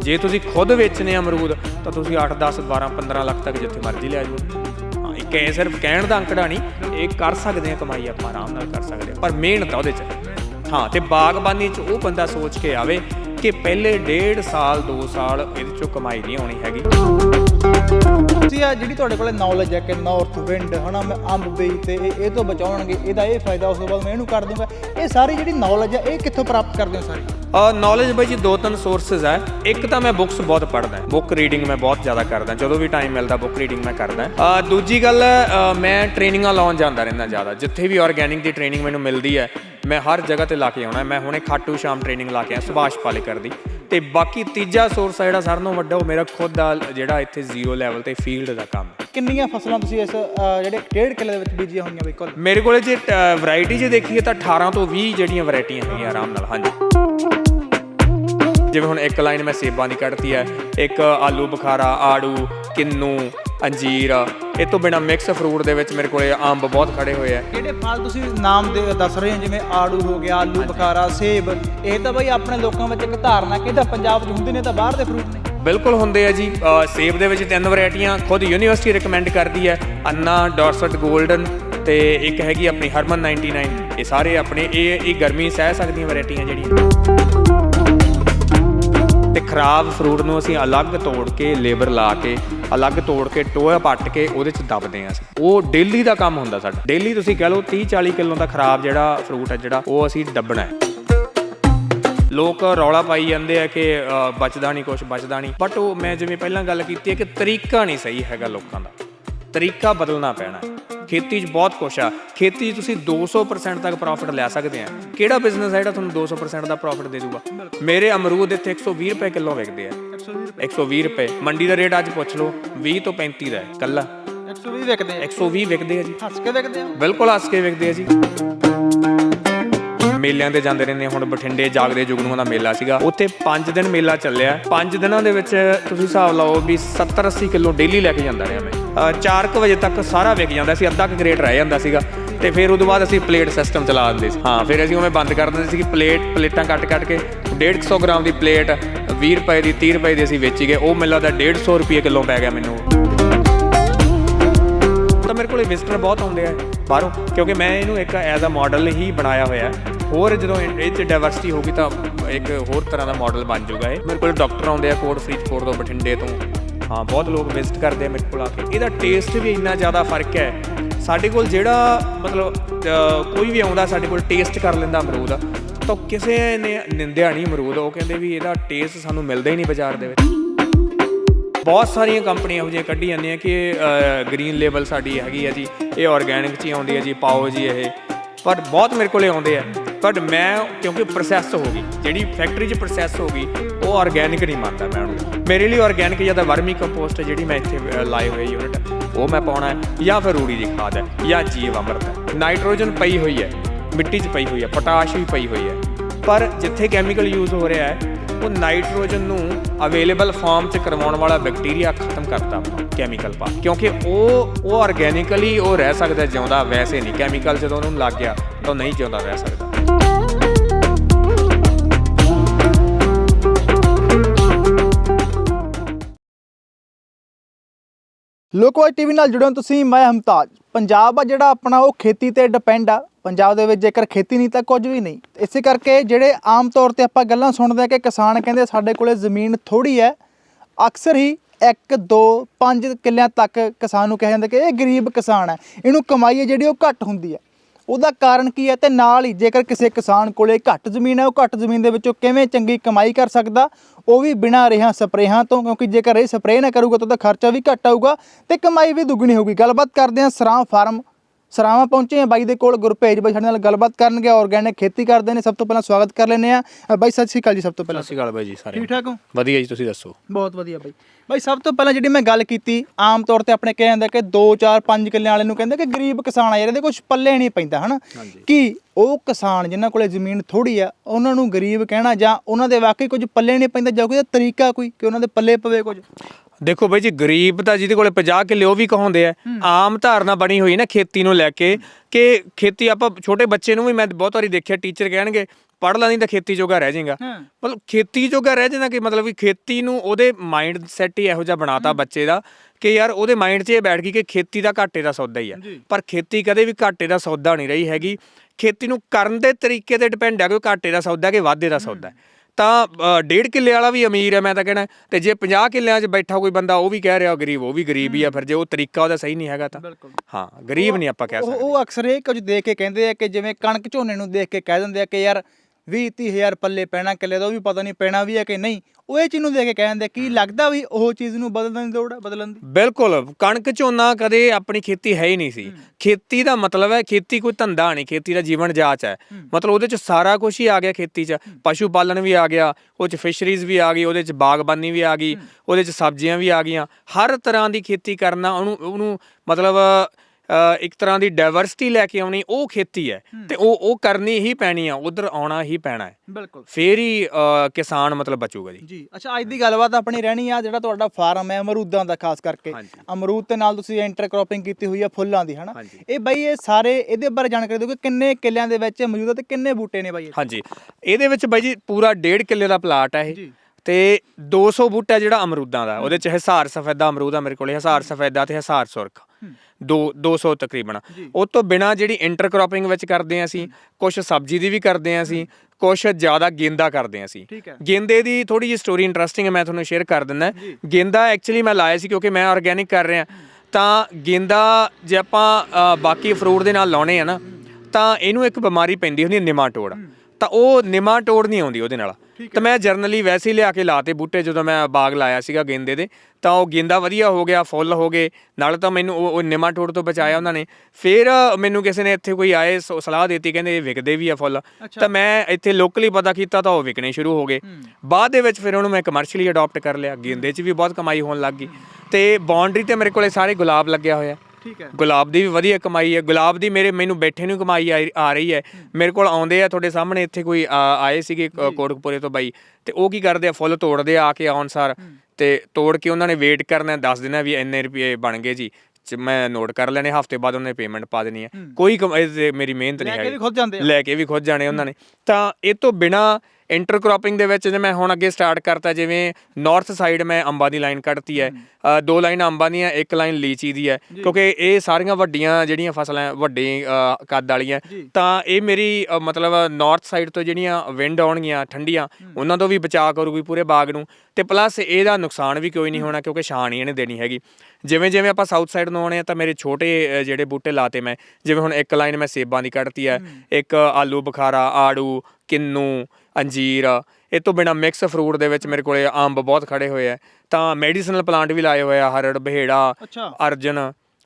ਜੇ ਤੁਸੀਂ ਖੁਦ ਵੇਚਨੇ ਅਮਰੂਦ, ਤਾਂ ਤੁਸੀਂ 8 10 12 15 ਲੱਖ ਤੱਕ ਜਿੱਥੇ ਮਰਜ਼ੀ ਲੈ ਜਾਓ। ਹਾਂ ਇਹ ਕਹੇ ਸਿਰਫ ਕਹਿਣ ਦਾ ਅੰਕੜਾ ਨਹੀਂ, ਇਹ ਕਰ ਸਕਦੇ ਆ ਕਮਾਈ, ਆਪਾਂ ਆਰਾਮ ਨਾਲ ਕਰ ਸਕਦੇ ਆ, ਪਰ ਮਿਹਨਤ ਆ ਉਹਦੇ 'ਚ। ਹਾਂ, ਤੇ ਬਾਗਬਾਨੀ 'ਚ ਉਹ ਬੰਦਾ ਸੋਚ ਕੇ ਆਵੇ ਕਿ ਪਹਿਲੇ ਡੇਢ ਸਾਲ 2 ਸਾਲ ਇਹਦੇ 'ਚੋਂ ਕਮਾਈ ਨਹੀਂ ਆਉਣੀ ਹੈਗੀ। ਤੁਸੀਂ ਆ ਜਿਹੜੀ ਤੁਹਾਡੇ ਕੋਲੇ ਨੌਲੇਜ ਹੈ ਕਿ ਨਾਰਥ ਵਿੰਡ ਹਨਾ, ਮੈਂ ਅੰਬ ਬੀਜ ਤੇ ਇਹ ਇਹ ਤੋਂ ਬਚਾਉਣਗੇ, ਇਹਦਾ ਇਹ ਫਾਇਦਾ, ਉਸ ਤੋਂ ਬਾਅਦ ਮੈਂ ਇਹਨੂੰ ਕਰ ਦੂੰਗਾ। ਇਹ ਸਾਰੀ ਜਿਹੜੀ ਨੌਲੇਜ ਹੈ, ਇਹ ਕਿੱਥੋਂ ਪ੍ਰਾਪਤ ਕਰਦੇ ਹੋ ਸਾਰੀ? ਨੌਲੇਜ ਬਾਈ ਜੀ ਦੋ ਤਿੰਨ ਸੋਰਸਸ ਹੈ। ਇੱਕ ਤਾਂ ਮੈਂ ਬੁੱਕਸ ਬਹੁਤ ਪੜ੍ਹਦਾ ਬੁੱਕ ਰੀਡਿੰਗ ਮੈਂ ਬਹੁਤ ਜ਼ਿਆਦਾ ਕਰਦਾ ਜਦੋਂ ਵੀ ਟਾਈਮ ਮਿਲਦਾ ਬੁੱਕ ਰੀਡਿੰਗ ਮੈਂ ਕਰਦਾ ਦੂਜੀ ਗੱਲ ਮੈਂ ਟ੍ਰੇਨਿੰਗਾਂ ਲਾਉਣ ਜਾਂਦਾ ਰਹਿੰਦਾ ਜ਼ਿਆਦਾ। ਜਿੱਥੇ ਵੀ ਆਰਗੈਨਿਕ ਦੀ ਟ੍ਰੇਨਿੰਗ ਮੈਨੂੰ ਮਿਲਦੀ ਹੈ, ਮੈਂ ਹਰ ਜਗ੍ਹਾ ਤੇ ਲਾ ਕੇ ਆਉਣਾ ਮੈਂ ਹੁਣੇ ਖਾਟੂ ਸ਼ਾਮ ਟ੍ਰੇਨਿੰਗ ਲਾ ਕੇ ਆ ਸੁਭਾਸ਼ ਪਾਲੇਕਰ ਦੀ। ਤੇ ਬਾਕੀ ਤੀਜਾ ਸੋਰਸ ਆ ਜਿਹੜਾ ਸਾਰਿਆਂ ਨਾਲੋਂ ਵੱਡਾ ਉਹ ਮੇਰਾ ਖੁਦ ਦਾ ਜਿਹੜਾ ਇੱਥੇ ਜ਼ੀਰੋ ਲੈਵਲ ਤੇ ਫੀਲਡ ਦਾ ਕੰਮ ਹੈ ਕਿੰਨੀਆਂ ਫਸਲਾਂ ਤੁਸੀਂ ਇਸ ਅ, ਜਿਹੜੇ ਡੇਢ ਕਿੱਲੇ ਦੇ ਵਿੱਚ ਬੀਜੀਆਂ ਹੋਈਆਂ ਬਈ ਕੁੱਲ? ਮੇਰੇ ਕੋਲੇ ਜੇ ਵੈਰਾਈਟੀ ਜੇ ਦੇਖੀਏ ਤਾਂ 18 ਤੋਂ 20 ਜਿਹੜੀਆਂ ਵੈਰਾਈਟੀਆਂ ਹੈਗੀਆਂ ਆਰਾਮ ਨਾਲ ਹਾਂਜੀ। ਜਿਵੇਂ ਹੁਣ ਇੱਕ ਲਾਈਨ ਮੈਂ ਸੇਬਾਂ ਦੀ ਕੱਢਤੀ ਹੈ ਇੱਕ ਆਲੂ ਬੁਖਾਰਾ ਆੜੂ ਕਿੰਨੂ ਅੰਜੀਰ ਇਹ ਤੋਂ ਬਿਨਾ ਮਿਕਸ ਫਰੂਟ ਦੇ ਵਿੱਚ ਮੇਰੇ ਕੋਲੇ ਆਮ ਬਹੁਤ ਖੜੇ ਹੋਏ ਆ। ਕਿਹੜੇ ਫਲ ਤੁਸੀਂ ਨਾਮ ਦੇ ਦੱਸ ਰਹੇ ਹੋ? ਜਿਵੇਂ ਆੜੂ ਹੋ ਗਿਆ ਆਲੂ ਬਕਾਰਾ ਸੇਬ। ਇਹ ਤਾਂ ਬਈ ਆਪਣੇ ਲੋਕਾਂ ਵਿੱਚ ਇੱਕ ਧਾਰਨਾ ਕਿਹਦਾ ਪੰਜਾਬ 'ਚ ਹੁੰਦੇ ਨੇ ਤਾਂ ਬਾਹਰ ਦੇ ਫਰੂਟ ਨੇ। ਬਿਲਕੁਲ ਹੁੰਦੇ ਆ ਜੀ। ਸੇਬ ਦੇ ਵਿੱਚ ਤਿੰਨ ਵੈਰਾਈਟੀਆਂ ਖੁਦ ਯੂਨੀਵਰਸਿਟੀ ਰეკਮੈਂਡ ਕਰਦੀ ਹੈ। ਅੰਨਾ ਡਾਰਸਟ ਗੋਲਡਨ ਤੇ ਇੱਕ ਹੈਗੀ ਆਪਣੀ ਹਰਮਨ 99 ਇਹ ਸਾਰੇ ਆਪਣੇ ਇਹ ਇਹ ਗਰਮੀ ਸਹਿ ਸਕਦੀਆਂ ਵੈਰਾਈਟੀਆਂ ਜਿਹੜੀਆਂ। ਤੇ ਖਰਾਬ ਫਰੂਟ ਨੂੰ ਅਸੀਂ ਅਲੱਗ ਤੋੜ ਕੇ ਲੇਬਰ ਲਾ ਕੇ, ਅਲੱਗ ਤੋੜ ਕੇ ਟੋਇਆ ਪੱਟ ਕੇ ਉਹਦੇ ਚ ਦੱਬਦੇ ਹਾਂ ਅਸੀਂ। ਉਹ ਡੇਲੀ ਦਾ ਕੰਮ ਹੁੰਦਾ ਸਾਡਾ। ਡੇਲੀ ਤੁਸੀਂ ਕਹ ਲਓ 30 40 ਕਿਲੋ ਦਾ ਖਰਾਬ ਜਿਹੜਾ ਫਰੂਟ ਹੈ ਜਿਹੜਾ, ਉਹ ਅਸੀਂ ਦੱਬਣਾ ਹੈ। ਲੋਕ ਰੌਲਾ ਪਾਈ ਜਾਂਦੇ ਆ ਕਿ ਬਚਦਾ ਨਹੀਂ ਕੁਝ ਬਚਦਾ ਨਹੀਂ ਬਟ ਉਹ ਮੈਂ ਜਿਵੇਂ ਪਹਿਲਾਂ ਗੱਲ ਕੀਤੀ ਹੈ ਕਿ ਤਰੀਕਾ ਨਹੀਂ ਸਹੀ ਹੈਗਾ ਲੋਕਾਂ ਦਾ। ਤਰੀਕਾ ਬਦਲਣਾ ਪੈਣਾ। ਹੈ। ਖੇਤੀ 'ਚ ਬਹੁਤ ਕੁਛ ਆ। ਖੇਤੀ 'ਚ ਤੁਸੀਂ 200% ਤੱਕ ਪ੍ਰੋਫਿਟ ਲੈ ਸਕਦੇ ਆ। ਕਿਹੜਾ ਬਿਜ਼ਨਸ ਹੈ ਜਿਹੜਾ ਤੁਹਾਨੂੰ 200% ਦਾ ਪ੍ਰੋਫਿਟ ਦੇ ਦੂਗਾ? ਮੇਰੇ ਅਮਰੂਦ ਇੱਥੇ 120 ਰੁਪਏ ਕਿਲੋ ਵਿਕਦੇ ਆ। 120 ਰੁਪਏ। ਮੰਡੀ ਦਾ ਰੇਟ ਅੱਜ ਪੁੱਛ ਲਓ 20 ਤੋਂ 35 ਦਾ ਹੈ ਕੱਲਾ। 120 ਵਿਕਦੇ ਆ। 120 ਵਿਕਦੇ ਆ ਜੀ। ਹੱਸ ਕੇ ਵਿਕਦੇ ਆ। ਬਿਲਕੁਲ ਹੱਸ ਕੇ ਵਿਕਦੇ ਆ ਜੀ। ਮੇਲਿਆਂ ਤੇ ਜਾਂਦੇ ਰਹਿੰਦੇ ਹੁਣ ਬਠਿੰਡੇ ਜਾਗਦੇ ਜੁਗਨੂਆਂ ਦਾ ਮੇਲਾ ਸੀਗਾ। ਉੱਥੇ 5 ਦਿਨ ਮੇਲਾ ਚੱਲਿਆ। 5 ਦਿਨਾਂ ਦੇ ਵਿੱਚ ਤੁਸੀਂ ਹਿਸਾਬ ਲਾਓ ਵੀ 70 80 ਕਿਲੋ ਡੇਲੀ ਲੈ ਕੇ ਜਾਂਦਾ ਰਿਹਾ ਮੈਂ। 4:00 ਵਜੇ ਤੱਕ ਸਾਰਾ ਵਿਕ ਜਾਂਦਾ ਸੀ। ਅੱਧਾ ਕੁ ਗ੍ਰੇਟ ਰਹਿ ਜਾਂਦਾ ਸੀਗਾ। ਤੇ ਫਿਰ ਉਦੋਂ ਬਾਅਦ ਅਸੀਂ ਪਲੇਟ ਸਿਸਟਮ ਚਲਾ ਦਿੰਦੇ ਸੀ। ਹਾਂ, ਫਿਰ ਅਸੀਂ ਉਵੇਂ ਬੰਦ ਕਰ ਦਿੰਦੇ ਸੀ ਕਿ ਪਲੇਟ, ਪਲੇਟਾਂ ਕੱਟ ਕੱਟ ਕੇ 150 ਗ੍ਰਾਮ ਦੀ ਪਲੇਟ 20 ਰੁਪਏ ਦੀ 30 ਰੁਪਏ ਦੀ ਅਸੀਂ ਵੇਚੀ ਗਏ। ਉਹ ਮੈਨੂੰ ਲੱਗਦਾ 150 ਰੁਪਏ ਕਿਲੋ ਪੈ ਗਿਆ ਮੈਨੂੰ। ਤਾਂ ਮੇਰੇ ਕੋਲੇ ਵਿਜ਼ਟਰ ਬਹੁਤ ਆਉਂਦੇ ਆ ਬਾਹਰੋਂ। ਕਿਉਂਕਿ ਮੈਂ ਇਹਨੂੰ ਇੱਕ ਐਜ਼ ਅ ਮਾਡਲ ਹੀ ਬਣਾਇਆ ਹੋਇਆ। ਹੋਰ ਜਦੋਂ ਇਹ ਇਹ 'ਚ ਡਾਈਵਰਸਿਟੀ ਹੋਗੀ ਤਾਂ ਇੱਕ ਹੋਰ ਤਰ੍ਹਾਂ ਦਾ ਮਾਡਲ ਬਣ ਜਾਊਗਾ ਇਹ। ਮੇਰੇ ਕੋਲ ਡਾਕਟਰ ਆਉਂਦੇ ਆ ਕੋਟ ਫਰੀਦਕੋਟ ਤੋਂ ਬਠਿੰਡੇ ਤੋਂ। ਹਾਂ, ਬਹੁਤ ਲੋਕ ਵਿਜ਼ਿਟ ਕਰਦੇ ਆ ਮੇਰੇ ਕੋਲ ਆ ਕੇ। ਇਹਦਾ ਟੇਸਟ ਵੀ ਇੰਨਾ ਜ਼ਿਆਦਾ ਫ਼ਰਕ ਹੈ। ਸਾਡੇ ਕੋਲ ਜਿਹੜਾ ਮਤਲਬ ਕੋਈ ਵੀ ਆਉਂਦਾ ਸਾਡੇ ਕੋਲ ਟੇਸਟ ਕਰ ਲੈਂਦਾ ਅਮਰੂਦ। ਤਾਂ ਕਿਸੇ ਨੇ ਨਿੰਦਿਆ ਨਹੀਂ ਅਮਰੂਦ। ਉਹ ਕਹਿੰਦੇ ਵੀ ਇਹਦਾ ਟੇਸਟ ਸਾਨੂੰ ਮਿਲਦਾ ਹੀ ਨਹੀਂ ਬਾਜ਼ਾਰ ਦੇ ਵਿੱਚ। ਬਹੁਤ ਸਾਰੀਆਂ ਕੰਪਨੀਆਂ ਇਹੋ ਜਿਹੀਆਂ ਕੱਢੀ ਜਾਂਦੀਆਂ ਕਿ ਗ੍ਰੀਨ ਲੇਬਲ ਸਾਡੀ ਹੈਗੀ ਆ ਜੀ। ਇਹ ਆਰਗੈਨਿਕ ਚ ਹੀ ਆਉਂਦੀ ਹੈ ਜੀ, ਪਾਓ ਜੀ ਇਹ। ਪਰ ਬਹੁਤ ਮੇਰੇ ਕੋਲੇ ਆਉਂਦੇ ਆ। ਬਟ ਮੈਂ ਕਿਉਂਕਿ ਪ੍ਰੋਸੈਸ ਹੋ ਗਈ ਜਿਹੜੀ ਫੈਕਟਰੀ 'ਚ ਪ੍ਰੋਸੈਸ ਹੋ ਗਈ ਉਹ ਆਰਗੈਨਿਕ ਨਹੀਂ ਮੰਨਦਾ ਮੈਂ ਉਹਨੂੰ। ਮੇਰੇ ਲਈ ਆਰਗੈਨਿਕ ਜਾਂ ਤਾਂ ਵਰਮੀ ਕੰਪੋਸਟ ਹੈ ਜਿਹੜੀ ਮੈਂ ਇੱਥੇ ਅ, ਲਾਏ ਹੋਏ ਯੂਨਿਟ ਉਹ ਮੈਂ ਪਾਉਣਾ ਹੈ ਜਾਂ ਫਿਰ ਰੂੜੀ ਦੀ ਖਾਦ ਹੈ ਜਾਂ ਜੀਵ ਅਮਰਤ ਹੈ। ਨਾਈਟ੍ਰੋਜਨ ਪਈ ਹੋਈ ਹੈ ਮਿੱਟੀ 'ਚ ਪਈ ਹੋਈ ਹੈ ਪੋਟਾਸ਼ ਵੀ ਪਈ ਹੋਈ ਹੈ। ਪਰ ਜਿੱਥੇ ਕੈਮੀਕਲ ਯੂਜ਼ ਹੋ ਰਿਹਾ ਹੈ ਉਹ ਨਾਈਟ੍ਰੋਜਨ ਨੂੰ ਅਵੇਲੇਬਲ ਫਾਰਮ 'ਚ ਕਰਵਾਉਣ ਵਾਲਾ ਬੈਕਟੀਰੀਆ ਖਤਮ ਕਰਤਾ ਕੈਮੀਕਲ ਪਾ ਕਿਉਂਕਿ ਉਹ ਉਹ ਆਰਗੈਨਿਕਲੀ ਉਹ ਰਹਿ ਸਕਦਾ ਜਿਉਂਦਾ ਵੈਸੇ ਨਹੀਂ। ਕੈਮੀਕਲ ਜਦੋਂ ਉਹਨੂੰ ਲੱਗ ਗਿਆ ਤਾਂ ਉਹ ਨਹੀਂ ਜਿਉਂਦਾ ਰਹਿ ਸਕਦਾ। ਲੋਕਵਾਈ ਟੀਵੀ ਨਾਲ ਜੁੜੇ ਹੋ ਤੁਸੀਂ, ਮੈਂ ਹਮਤਾਜ। ਪੰਜਾਬ ਆ ਜਿਹੜਾ ਆਪਣਾ, ਉਹ ਖੇਤੀ ਤੇ ਡਿਪੈਂਡ ਆ। ਪੰਜਾਬ ਦੇ ਵਿੱਚ ਜੇਕਰ ਖੇਤੀ ਨਹੀਂ ਤਾਂ ਕੁਝ ਵੀ ਨਹੀਂ। ਇਸੇ ਕਰਕੇ ਜਿਹੜੇ ਆਮ ਤੌਰ ਤੇ ਆਪਾਂ ਗੱਲਾਂ ਸੁਣਦੇ ਆ ਕਿ ਕਿਸਾਨ ਕਹਿੰਦੇ ਸਾਡੇ ਕੋਲੇ ਜ਼ਮੀਨ ਥੋੜੀ ਹੈ, ਅਕਸਰ ਹੀ 1 2 5 ਕਿੱਲਿਆਂ ਤੱਕ ਕਿਸਾਨ ਨੂੰ ਕਿਹਾ ਜਾਂਦਾ ਕਿ ਇਹ ਗਰੀਬ ਕਿਸਾਨ ਹੈ। ਇਹਨੂੰ ਕਮਾਈ ਹੈ ਜਿਹੜੀ ਉਹ ਘੱਟ ਹੁੰਦੀ ਹੈ। ਉਹਦਾ ਕਾਰਨ ਕੀ ਹੈ ਤੇ ਨਾਲ ਹੀ ਜੇਕਰ ਕਿਸੇ ਕਿਸਾਨ ਕੋਲੇ ਘੱਟ ਜ਼ਮੀਨ ਹੈ, ਉਹ ਘੱਟ ਜ਼ਮੀਨ ਦੇ ਵਿੱਚੋਂ ਕਿਵੇਂ ਚੰਗੀ ਕਮਾਈ ਕਰ ਸਕਦਾ? ਉਹ ਵੀ ਬਿਨਾਂ ਰੇਹਾਂ ਸਪਰੇਹਾਂ ਤੋਂ, ਕਿਉਂਕਿ ਜੇਕਰ ਇਹ ਸਪਰੇਅ ਨਾ ਕਰੂਗਾ ਤਾਂ ਉਹਦਾ ਖਰਚਾ ਵੀ ਘੱਟ ਆਊਗਾ ਤੇ ਕਮਾਈ ਵੀ ਦੁੱਗਣੀ ਹੋਊਗੀ। ਗੱਲਬਾਤ ਕਰਦੇ ਹਾਂ ਸਰਾਂ ਫਾਰਮ ਸਰਾਵਾਂ ਪਹੁੰਚੇ ਆ ਬਾਈ ਦੇ ਕੋਲ ਗੁਰਪੇਜ ਬਾਈ ਸਾਡੇ ਨਾਲ ਗੱਲਬਾਤ ਕਰਨਗੇ ਆਰਗੈਨਿਕ ਖੇਤੀ ਕਰਦੇ ਨੇ ਸਭ ਤੋਂ ਪਹਿਲਾਂ ਸਵਾਗਤ ਕਰ ਲੈਂਦੇ ਆ ਬਾਈ ਸਤਿ ਸ਼੍ਰੀ ਅਕਾਲ ਜੀ ਸਭ ਤੋਂ ਪਹਿਲਾਂ। ਸਤਿ ਸ਼੍ਰੀ ਅਕਾਲ ਬਾਈ ਜੀ ਸਾਰੇ ਠੀਕ ਠਾਕ ਹੋ? ਵਧੀਆ ਜੀ ਤੁਸੀਂ ਦੱਸੋ? ਬਹੁਤ ਵਧੀਆ ਬਾਈ। ਬਾਈ ਸਭ ਤੋਂ ਪਹਿਲਾਂ ਜਿਹੜੀ ਮੈਂ ਗੱਲ ਕੀਤੀ ਆਮ ਤੌਰ ਤੇ ਆਪਣੇ ਕਿਹਾ ਜਾਂਦਾ ਕਿ 2 4 5 ਕਿੱਲਿਆਂ ਵਾਲੇ ਨੂੰ ਕਹਿੰਦੇ ਕਿ ਗਰੀਬ ਕਿਸਾਨ ਆ ਯਾਰ ਇਹਦੇ ਕੁਝ ਪੱਲੇ ਨਹੀਂ ਪੈਂਦਾ ਹਨਾ? ਕਿ ਉਹ ਕਿਸਾਨ ਜਿਨ੍ਹਾਂ ਕੋਲੇ ਜ਼ਮੀਨ ਥੋੜੀ ਆ ਉਹਨਾਂ ਨੂੰ ਗਰੀਬ ਕਹਿਣਾ ਜਾਂ ਉਹਨਾਂ ਦੇ ਵਾਕਈ ਕੁਝ ਪੱਲੇ ਨਹੀਂ ਪੈਂਦਾ ਜਾਂ ਕੋਈ ਤਰੀਕਾ ਕੋਈ ਕਿ ਉਹਨਾਂ ਦੇ ਪੱਲੇ ਪਵੇ ਕੁਝ? ਦੇਖੋ ਬਾਈ ਜੀ ਗਰੀਬ ਤਾਂ ਜਿਹਦੇ ਕੋਲੇ 50 ਕਿੱਲੇ ਉਹ ਵੀ ਕਹਾਉਂਦੇ ਆ। ਆਮ ਧਾਰਨਾ ਬਣੀ ਹੋਈ ਨਾ ਖੇਤੀ ਨੂੰ ਲੈ ਕੇ ਕਿ ਖੇਤੀ ਆਪਾਂ ਛੋਟੇ ਬੱਚੇ ਨੂੰ ਵੀ ਮੈਂ ਬਹੁਤ ਵਾਰੀ ਦੇਖਿਆ ਟੀਚਰ ਕਹਿਣਗੇ ਪੜ੍ਹ ਲਾ ਨਹੀਂ ਤਾਂ ਖੇਤੀ ਜੋਗਾ ਰਹਿ ਜਾਏਗਾ। ਮਤਲਬ ਖੇਤੀ ਜੋਗਾ ਰਹਿ ਜਾਂਦਾ ਕਿ ਮਤਲਬ ਕਿ ਖੇਤੀ ਨੂੰ ਉਹਦੇ ਮਾਈਂਡ ਸੈਟ ਹੀ ਇਹੋ ਜਿਹਾ ਬਣਾਤਾ ਬੱਚੇ ਦਾ ਕਿ ਯਾਰ ਉਹਦੇ ਮਾਈਂਡ 'ਚ ਇਹ ਬੈਠ ਗਈ ਕਿ ਖੇਤੀ ਦਾ ਘਾਟੇ ਦਾ ਸੌਦਾ ਹੀ ਆ। ਪਰ ਖੇਤੀ ਕਦੇ ਵੀ ਘਾਟੇ ਦਾ ਸੌਦਾ ਨਹੀਂ ਰਹੀ ਹੈਗੀ। ਖੇਤੀ ਨੂੰ ਕਰਨ ਦੇ ਤਰੀਕੇ ਤੇ ਡਿਪੈਂਡ ਹੈ ਕਿ ਘਾਟੇ ਦਾ ਸੌਦਾ ਕਿ ਵਾਧੇ ਦਾ ਸੌਦਾ। ਤਾਂ ਡੇਢ ਕਿੱਲੇ ਵਾਲਾ ਵੀ ਅਮੀਰ ਹੈ ਮੈਂ ਤਾਂ ਕਹਿਣਾ। ਤੇ ਜੇ 50 ਕਿੱਲਿਆਂ 'ਚ ਬੈਠਾ ਕੋਈ ਬੰਦਾ ਉਹ ਵੀ ਕਹਿ ਰਿਹਾ ਗਰੀਬ ਉਹ ਵੀ ਗਰੀਬ ਹੀ ਆ ਫਿਰ ਜੇ ਉਹ ਤਰੀਕਾ ਉਹਦਾ ਸਹੀ ਨਹੀਂ ਹੈਗਾ ਤਾਂ। ਹਾਂ ਗਰੀਬ ਨਹੀਂ ਆਪਾਂ ਕਹਿ ਸਕਦੇ। ਉਹ ਅਕਸਰ ਇਹ ਕੁਝ ਦੇਖ ਕੇ ਕਹਿੰਦੇ ਆ ਕਿ ਜਿਵੇਂ ਕਣਕ ਝੋਨੇ ਨੂੰ ਦੇਖ ਕੇ ਕਹਿ ਦਿੰਦੇ ਆ ਕਿ ਯਾਰ 20 30000 ਪੱਲੇ ਪੈਣਾ ਕਿੱਲੇ ਦਾ ਉਹ ਵੀ ਪਤਾ ਨਹੀਂ ਪੈਣਾ ਵੀ ਹੈ ਕਿ ਨਹੀਂ। ਉਹ ਇਹ ਚੀਜ਼ ਨੂੰ ਦੇਖ ਕੇ ਕਹਿ ਦਿੰਦੇ ਆ, ਕੀ ਲੱਗਦਾ ਵੀ ਉਹ ਚੀਜ਼ ਨੂੰ ਬਦਲਣ ਦੀ ਲੋੜ ਹੈ ਬਦਲਣ ਦੀ? ਬਿਲਕੁਲ ਕਣਕ ਝੋਨਾ ਕਦੇ ਆਪਣੀ ਖੇਤੀ ਹੈ ਹੀ ਨਹੀਂ ਸੀ। ਖੇਤੀ ਦਾ ਮਤਲਬ ਹੈ ਖੇਤੀ ਕੋਈ ਧੰਦਾ ਨਹੀਂ ਖੇਤੀ ਦਾ ਜੀਵਨ ਜਾਚ ਹੈ। ਮਤਲਬ ਉਹਦੇ ਚ ਸਾਰਾ ਕੁਝ ਹੀ ਆ ਗਿਆ ਖੇਤੀ ਚ। ਪਸ਼ੂ ਪਾਲਣ ਵੀ ਆ ਗਿਆ ਉਹ ਚ ਫਿਸ਼ਰੀਜ਼ ਵੀ ਆ ਗਈ ਉਹਦੇ ਚ ਬਾਗਬਾਨੀ ਵੀ ਆ ਗਈ ਉਹਦੇ ਚ ਸਬਜ਼ੀਆਂ ਵੀ ਆ ਗਈਆਂ। ਹਰ ਤਰ੍ਹਾਂ ਦੀ ਖੇਤੀ ਕਰਨਾ ਉਹਨੂੰ ਉਹਨੂੰ ਮਤਲਬ ਇੱਕ ਤਰ੍ਹਾਂ ਦੀ ਡਾਈਵਰਸਿਟੀ ਲੈ ਕੇ ਆਉਣੀ ਉਹ ਖੇਤੀ ਹੈ ਤੇ ਉਹ ਉਹ ਕਰਨੀ ਹੀ ਪੈਣੀ ਆ ਉਧਰ ਆਉਣਾ ਹੀ ਪੈਣਾ ਹੈ। ਬਿਲਕੁਲ। ਫੇਰ ਹੀ ਕਿਸਾਨ ਮਤਲਬ ਬਚੂਗਾ ਜੀ। ਜੀ ਅੱਛਾ ਅੱਜ ਦੀ ਗੱਲਬਾਤ ਆਪਣੀ ਰਹਿਣੀ ਆ ਜਿਹੜਾ ਤੁਹਾਡਾ ਫਾਰਮ ਹੈ ਅਮਰੂਦਾਂ ਦਾ ਖਾਸ ਕਰਕੇ। ਅਮਰੂਦ ਤੇ ਨਾਲ ਤੁਸੀਂ ਇੰਟਰਕ੍ਰੋਪਿੰਗ ਕੀਤੀ ਹੋਈ ਆ ਫੁੱਲਾਂ ਦੀ ਹਨਾ। ਇਹ ਬਾਈ ਇਹ ਸਾਰੇ ਇਹਦੇ ਬਾਰੇ ਜਾਣਕਾਰੀ ਦਿਓ ਕਿ ਕਿੰਨੇ ਕਿੱਲਿਆਂ ਦੇ ਵਿੱਚ ਮੌਜੂਦ ਤੇ ਕਿੰਨੇ ਬੂਟੇ ਨੇ ਬਾਈ ਇਹ? ਹਾਂਜੀ। ਇਹਦੇ ਵਿੱਚ ਬਾਈ ਜੀ ਪੂਰਾ 1.5 ਕਿੱਲੇ ਦਾ ਪਲਾਟ ਹੈ ਇਹ। ਤੇ 200 ਬੂਟਾ ਜਿਹੜਾ ਅਮਰੂਦਾਂ ਦਾ ਉਹਦੇ ਚ ਹਿਸਾਰ ਸਫੈਦਾ ਅਮਰੂਦ ਆ ਮੇਰੇ ਕੋਲੇ ਹਿਸਾਰ ਸਫੈਦਾ ਤੇ ਹਿਸਾਰ ਸੁਰਖ। ਦੋ 200 ਤਕਰੀਬਨ। ਉਹ ਤੋਂ ਬਿਨਾ ਜਿਹੜੀ ਇੰਟਰਕ੍ਰੋਪਿੰਗ ਵਿੱਚ ਕਰਦੇ ਆ ਅਸੀਂ ਕੁਝ ਸਬਜ਼ੀ ਦੀ ਵੀ ਕਰਦੇ ਆ ਅਸੀਂ ਕੁਝ ਜ਼ਿਆਦਾ ਗੇਂਦਾ ਕਰਦੇ ਆ ਅਸੀਂ। ਗੇਂਦੇ ਦੀ ਥੋੜੀ ਜਿਹੀ ਸਟੋਰੀ ਇੰਟਰਸਟਿੰਗ ਹੈ ਮੈਂ ਤੁਹਾਨੂੰ ਸ਼ੇਅਰ ਕਰ ਦਿੰਦਾ ਗੇਂਦਾ ਐਕਚੁਅਲੀ ਮੈਂ ਲਾਇਆ ਸੀ ਕਿਉਂਕਿ ਮੈਂ ਆਰਗੈਨਿਕ ਕਰ ਰਿਹਾ। ਤਾਂ ਗੇਂਦਾ ਜੇ ਆਪਾਂ ਬਾਕੀ ਫਰੂਟ ਦੇ ਨਾਲ ਲਾਉਣੇ ਆ ਨਾ ਤਾਂ ਇਹਨੂੰ ਇੱਕ ਬਿਮਾਰੀ ਪੈਂਦੀ ਹੁੰਦੀ ਹੈ ਨਿਮਾਟੋਡ ਤਾਂ ਉਹ ਨਿਮਾਟੋਡ ਨਹੀਂ ਆਉਂਦੀ ਉਹਦੇ ਨਾਲ। ਤਾਂ ਮੈਂ ਜਰਨਲੀ ਵੈਸੇ ਹੀ ਲਿਆ ਕੇ ਲਾਤੇ ਬੂਟੇ ਜਦੋਂ ਮੈਂ ਬਾਗ ਲਾਇਆ ਸੀਗਾ ਗੇਂਦੇ ਦੇ। ਤਾਂ ਉਹ ਗੇਂਦਾ ਵਧੀਆ ਹੋ ਗਿਆ ਫੁੱਲ ਹੋ ਗਏ ਨਾਲ ਤਾਂ ਮੈਨੂੰ ਉਹ ਉਹ ਨਿਮਾਟੋਡ ਤੋਂ ਬਚਾਇਆ ਉਹਨਾਂ ਨੇ। ਫਿਰ ਮੈਨੂੰ ਕਿਸੇ ਨੇ ਇੱਥੇ ਕੋਈ ਆਏ ਸਲਾਹ ਦਿੱਤੀ ਕਹਿੰਦੇ ਇਹ ਵਿਕਦੇ ਵੀ ਆ ਫੁੱਲ। ਤਾਂ ਮੈਂ ਇੱਥੇ ਲੋਕਲੀ ਪਤਾ ਕੀਤਾ ਤਾਂ ਉਹ ਵਿਕਣੇ ਸ਼ੁਰੂ ਹੋ ਗਏ। ਬਾਅਦ ਦੇ ਵਿੱਚ ਫਿਰ ਉਹਨੂੰ ਮੈਂ ਕਮਰਸ਼ੀਅਲੀ ਅਡਾਪਟ ਕਰ ਲਿਆ। ਗੇਂਦੇ 'ਚ ਵੀ ਬਹੁਤ ਕਮਾਈ ਹੋਣ ਲੱਗ ਗਈ। ਤੇ ਬਾਉਂਡਰੀ ਤੇ ਮੇਰੇ ਕੋਲੇ ਸਾਰੇ ਗੁਲਾਬ ਲੱਗਿਆ ਹੋਇਆ। ਠੀਕ ਹੈ। ਗੁਲਾਬ ਦੀ ਵੀ ਵਧੀਆ ਕਮਾਈ ਹੈ। ਗੁਲਾਬ ਦੀ ਮੇਰੇ ਮੈਨੂੰ ਬੈਠੇ ਨੂੰ ਕਮਾਈ ਆ ਆ ਰਹੀ ਹੈ। ਮੇਰੇ ਕੋਲ ਆਉਂਦੇ ਆ ਤੁਹਾਡੇ ਸਾਹਮਣੇ ਇੱਥੇ ਕੋਈ ਆ, ਆਏ ਸੀਗੇ ਕ- ਕੋਟਕਪੁਰੇ ਤੋਂ ਬਾਈ। ਤੇ ਉਹ ਕੀ ਕਰਦੇ ਆ ਫੁੱਲ ਤੋੜਦੇ ਆ ਆ ਕੇ ਆਉਣ ਸਾਰ। ਤੇ ਤੋੜ ਕੇ ਉਹਨਾਂ ਨੇ ਵੇਟ ਕਰਨਾ ਦੱਸ ਦੇਣਾ ਵੀ ਇੰਨੇ ਰੁਪਏ ਬਣ ਗਏ ਜੀ। ਚ ਮੈਂ ਨੋਟ ਕਰ ਲੈਣੇ ਹਫ਼ਤੇ ਬਾਅਦ ਉਹਨੇ ਪੇਮੈਂਟ ਪਾ ਦੇਣੀ ਹੈ। ਕੋਈ ਕਮ- ਇਹ 'ਤੇ ਮੇਰੀ ਮਿਹਨਤ ਨਹੀਂ ਲੈ ਕੇ ਹੈਗੀ। ਵੀ ਖੁਦ ਜਾਂਦੇ ਆ। ਲੈ ਕੇ ਵੀ ਖੁਦ ਜਾਣੇ ਉਹਨਾਂ ਨੇ। ਤਾਂ ਇਹ ਤੋਂ ਬਿਨਾ ਇੰਟਰਕ੍ਰੋਪਿੰਗ ਦੇ ਵਿੱਚ ਜੇ ਮੈਂ ਹੁਣ ਅੱਗੇ ਸਟਾਰਟ ਕਰਤਾ ਜਿਵੇਂ ਨਾਰਥ ਸਾਈਡ ਮੈਂ ਅੰਬਾਂ ਦੀ ਲਾਈਨ ਕੱਢਤੀ ਹੈ। ਅ, ਦੋ ਲਾਈਨਾਂ ਅੰਬਾਂ ਦੀਆਂ ਇੱਕ ਲਾਈਨ ਲੀਚੀ ਦੀ ਹੈ। ਕਿਉਂਕਿ ਇਹ ਸਾਰੀਆਂ ਵੱਡੀਆਂ ਜਿਹੜੀਆਂ ਫਸਲਾਂ ਹੈ, ਵੱਡੇ ਅ, ਕੱਦ ਵਾਲੀਆਂ। ਤਾਂ ਇਹ ਮੇਰੀ ਅ, ਮਤਲਬ ਨਾਰਥ ਸਾਈਡ ਤੋਂ ਜਿਹੜੀਆਂ ਵਿੰਡ ਆਉਣਗੀਆਂ ਠੰਡੀਆਂ ਉਹਨਾਂ ਤੋਂ ਵੀ ਬਚਾਅ ਕਰੂਗੀ ਪੂਰੇ ਬਾਗ ਨੂੰ। ਤੇ ਪਲੱਸ ਇਹਦਾ ਨੁਕਸਾਨ ਵੀ ਕੋਈ ਨਹੀਂ ਹੋਣਾ ਕਿਉਂਕਿ ਛਾਂ ਨਹੀਂ ਇਹਨੇ ਦੇਣੀ ਹੈਗੀ। ਜਿਵੇਂ ਜਿਵੇਂ ਆਪਾਂ ਸਾਊਥ ਸਾਈਡ ਨੂੰ ਆਉਣੇ ਆ ਤਾਂ ਮੇਰੇ ਛੋਟੇ ਅ, ਜਿਹੜੇ ਬੂਟੇ ਲਾਤੇ ਮੈਂ ਜਿਵੇਂ ਹੁਣ ਇੱਕ ਲਾਈਨ ਮੈਂ ਸੇਬਾਂ ਦੀ ਕੱਢਤੀ ਹੈ ਇੱਕ ਆਲੂ ਬੁਖਾਰਾ ਆੜੂ ਕਿੰਨੂ ਅੰਜੀਰ ਇਹ ਤੋਂ ਬਿਨਾ ਮਿਕਸ ਫਰੂਟ ਦੇ ਵਿੱਚ ਮੇਰੇ ਕੋਲੇ ਅੰਬ ਬਹੁਤ ਖੜੇ ਹੋਏ ਆ। ਤਾਂ ਮੈਡੀਸਨਲ ਪਲਾਂਟ ਵੀ ਲਾਏ ਹੋਏ ਆ ਹਰੜ ਬਹੇੜਾ ਅੱਛਾ। ਅਰਜਨ